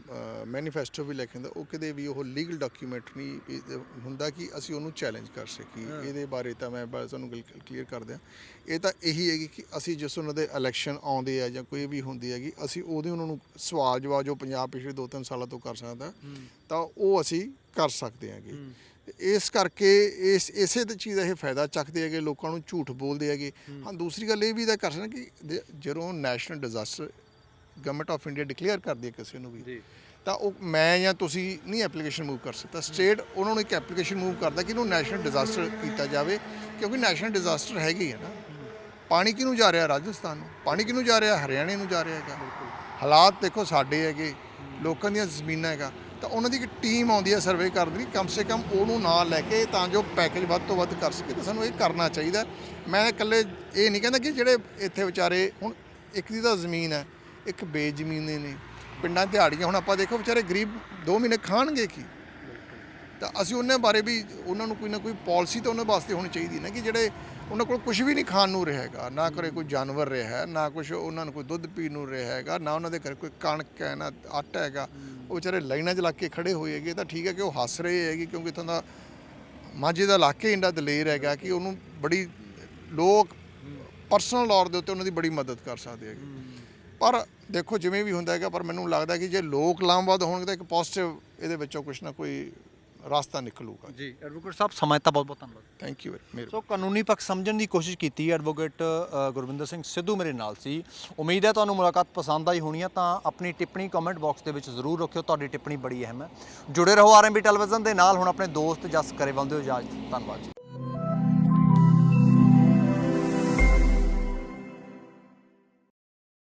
ਮੈਨੀਫੈਸਟੋ ਵੀ ਲਿਖਦੇ ਉਹ ਕਿਤੇ ਵੀ ਉਹ ਲੀਗਲ ਡਾਕੂਮੈਂਟ ਨਹੀਂ ਹੁੰਦਾ ਕਿ ਅਸੀਂ ਉਹਨੂੰ ਚੈਲੰਜ ਕਰ ਸਕੀਏ। ਇਹਦੇ ਬਾਰੇ ਤਾਂ ਮੈਂ ਬਸ ਤੁਹਾਨੂੰ ਗੱਲ ਕਲੀਅਰ ਕਰ ਦਿਆਂ। ਇਹ ਤਾਂ ਇਹੀ ਹੈਗੀ ਕਿ ਅਸੀਂ ਜਿਸ ਉਹਨਾਂ ਦੇ ਇਲੈਕਸ਼ਨ ਆਉਂਦੇ ਆ ਜਾਂ ਕੋਈ ਵੀ ਹੁੰਦੀ ਹੈਗੀ ਅਸੀਂ ਉਹਦੇ ਉਹਨਾਂ ਨੂੰ ਸਵਾਲ ਜਵਾਬ ਜੋ ਪੰਜਾਬ ਪਿਛਲੇ 2-3 ਸਾਲਾਂ ਤੋਂ ਕਰ ਸਕਦਾ ਤਾਂ ਉਹ ਅਸੀਂ ਕਰ ਸਕਦੇ ਹਾਂਗੇ। ਇਸ ਕਰਕੇ ਇਸ ਇਸੇ ਤੇ ਚੀਜ਼ ਦਾ ਇਹ ਫਾਇਦਾ ਚੱਕਦੇ ਹੈਗੇ ਲੋਕਾਂ ਨੂੰ ਝੂਠ ਬੋਲਦੇ ਹੈਗੇ। ਹਾਂ। ਦੂਸਰੀ ਗੱਲ ਇਹ ਵੀ ਤਾਂ ਕਰ ਸਕਦੇ ਕਿ ਦੇ- ਜਦੋਂ national disaster government of India declare ਕਰਦੀ ਹੈ ਕਿਸੇ ਨੂੰ ਵੀ ਤਾਂ ਉਹ ਮੈਂ ਜਾਂ ਤੁਸੀਂ ਨਹੀਂ ਐਪਲੀਕੇਸ਼ਨ ਮੂਵ ਕਰ ਸਕਦਾ। ਸਟੇਟ ਉਹਨਾਂ ਨੂੰ ਇੱਕ ਐਪਲੀਕੇਸ਼ਨ ਮੂਵ ਕਰਦਾ ਕਿ ਇਹਨੂੰ ਨੈਸ਼ਨਲ ਡਿਜ਼ਾਸਟਰ ਕੀਤਾ ਜਾਵੇ ਕਿਉਂਕਿ ਨੈਸ਼ਨਲ ਡਿਜ਼ਾਸਟਰ ਹੈਗੀ ਹੈ ਨਾ। ਪਾਣੀ ਕਿਹਨੂੰ ਜਾ ਰਿਹਾ ਰਾਜਸਥਾਨ ਨੂੰ? ਪਾਣੀ ਕਿਹਨੂੰ ਜਾ ਰਿਹਾ? ਹਰਿਆਣੇ ਨੂੰ ਜਾ ਰਿਹਾ ਹੈਗਾ। ਹਾਲਾਤ ਦੇਖੋ ਸਾਡੇ ਹੈਗੇ ਲੋਕਾਂ ਦੀਆਂ ਜ਼ਮੀਨਾਂ ਹੈਗਾ। ਤਾਂ ਉਹਨਾਂ ਦੀ ਇੱਕ ਟੀਮ ਆਉਂਦੀ ਹੈ ਸਰਵੇ ਕਰਨ ਦੀ, ਕਮ ਸੇ ਕਮ ਉਹਨੂੰ ਨਾਲ ਲੈ ਕੇ ਤਾਂ ਜੋ ਪੈਕੇਜ ਵੱਧ ਤੋਂ ਵੱਧ ਕਰ ਸਕੇ ਤਾਂ ਸਾਨੂੰ ਇਹ ਕਰਨਾ ਚਾਹੀਦਾ ਮੈਂ ਇਕੱਲੇ ਇਹ ਨਹੀਂ ਕਹਿੰਦਾ ਕਿ ਜਿਹੜੇ ਇੱਥੇ ਵਿਚਾਰੇ ਹੁਣ ਇੱਕ ਦੀ ਤਾਂ ਜ਼ਮੀਨ ਹੈ, ਇੱਕ ਬੇਜ਼ਮੀਨ ਦੇ ਨੇ। ਪਿੰਡਾਂ ਦਿਹਾੜੀਆਂ, ਹੁਣ ਆਪਾਂ ਦੇਖੋ ਵਿਚਾਰੇ ਗਰੀਬ 2 ਮਹੀਨੇ ਖਾਣਗੇ ਕੀ? ਤਾਂ ਅਸੀਂ ਉਹਨਾਂ ਬਾਰੇ ਵੀ ਉਹਨਾਂ ਨੂੰ ਕੋਈ ਨਾ ਕੋਈ ਪਾਲਿਸੀ ਤਾਂ ਉਹਨਾਂ ਵਾਸਤੇ ਹੋਣੀ ਚਾਹੀਦੀ ਨਾ ਕਿ ਜਿਹੜੇ ਉਹਨਾਂ ਕੋਲ ਕੁਝ ਵੀ ਨਹੀਂ ਖਾਣ ਨੂੰ ਰਿਹਾ ਹੈਗਾ, ਨਾ ਕਰੇ ਕੋਈ ਜਾਨਵਰ ਰਿਹਾ ਨਾ ਕੁਝ ਉਹਨਾਂ ਨੂੰ ਕੋਈ ਦੁੱਧ ਪੀਣ ਨੂੰ ਰਿਹਾ ਹੈਗਾ, ਨਾ ਉਹਨਾਂ ਦੇ ਘਰ ਕੋਈ ਕਣਕ ਹੈ, ਨਾ ਆਟਾ ਹੈਗਾ। ਉਹ ਵਿਚਾਰੇ ਲਾਈਨਾਂ 'ਚ ਲੱਗ ਕੇ ਖੜੇ ਹੋਏ ਹੈਗੇ, ਤਾਂ ਠੀਕ ਹੈ ਕਿ ਉਹ ਹੱਸ ਰਹੇ ਹੈਗੇ ਕਿਉਂਕਿ ਇੱਥੋਂ ਦਾ ਮਾਝੇ ਦਾ ਇਲਾਕੇ ਇੰਨਾ ਦਲੇਰ ਹੈਗਾ ਕਿ ਉਹਨੂੰ ਬੜੀ ਲੋਕ ਪਰਸਨਲ ਤੌਰ ਦੇ ਉੱਤੇ ਉਹਨਾਂ ਦੀ ਬੜੀ ਮਦਦ ਕਰ ਸਕਦੇ ਹੈਗੇ। ਪਰ ਦੇਖੋ ਜਿਵੇਂ ਵੀ ਹੁੰਦਾ ਹੈਗਾ, ਪਰ ਮੈਨੂੰ ਲੱਗਦਾ ਕਿ ਜੇ ਲੋਕ ਲਾਮਬੱਧ ਹੋਣਗੇ ਤਾਂ ਇੱਕ ਪੋਜ਼ਿਟਿਵ ਇਹਦੇ ਵਿੱਚੋਂ ਕੁਝ ਨਾ ਕੋਈ ਰਸਤਾ ਨਿਕਲੂਗਾ। ਜੀ ਐਡਵੋਕੇਟ ਸਾਹਿਬ ਸਮਾਂ ਦਿੱਤਾ ਬਹੁਤ ਬਹੁਤ ਧੰਨਵਾਦ ਥੈਂਕ ਯੂ ਵੈਰੀ ਸੋ ਕਾਨੂੰਨੀ ਪੱਖ ਸਮਝਣ ਦੀ ਕੋਸ਼ਿਸ਼ ਕੀਤੀ ਐਡਵੋਕੇਟ ਗੁਰਵਿੰਦਰ ਸਿੰਘ ਸਿੱਧੂ ਮੇਰੇ ਨਾਲ ਸੀ। ਉਮੀਦ ਹੈ ਤੁਹਾਨੂੰ ਮੁਲਾਕਾਤ ਪਸੰਦ ਆਈ ਹੋਣੀ ਹੈ ਤਾਂ ਆਪਣੀ ਟਿੱਪਣੀ ਕਮੈਂਟ ਬਾਕਸ ਦੇ ਵਿੱਚ ਜ਼ਰੂਰ ਰੱਖਿਓ। ਤੁਹਾਡੀ ਟਿੱਪਣੀ ਬੜੀ ਅਹਿਮ ਹੈ। ਜੁੜੇ ਰਹੋ ਆਰਐਮਬੀ ਟੈਲੀਵਿਜ਼ਨ ਦੇ ਨਾਲ। ਹੁਣ ਆਪਣੇ ਦੋਸਤ ਜਸ ਕਰੇਵਾਲ ਦੇ ਇਜਾਜ਼ਤ ਧੰਨਵਾਦ ਜੀ।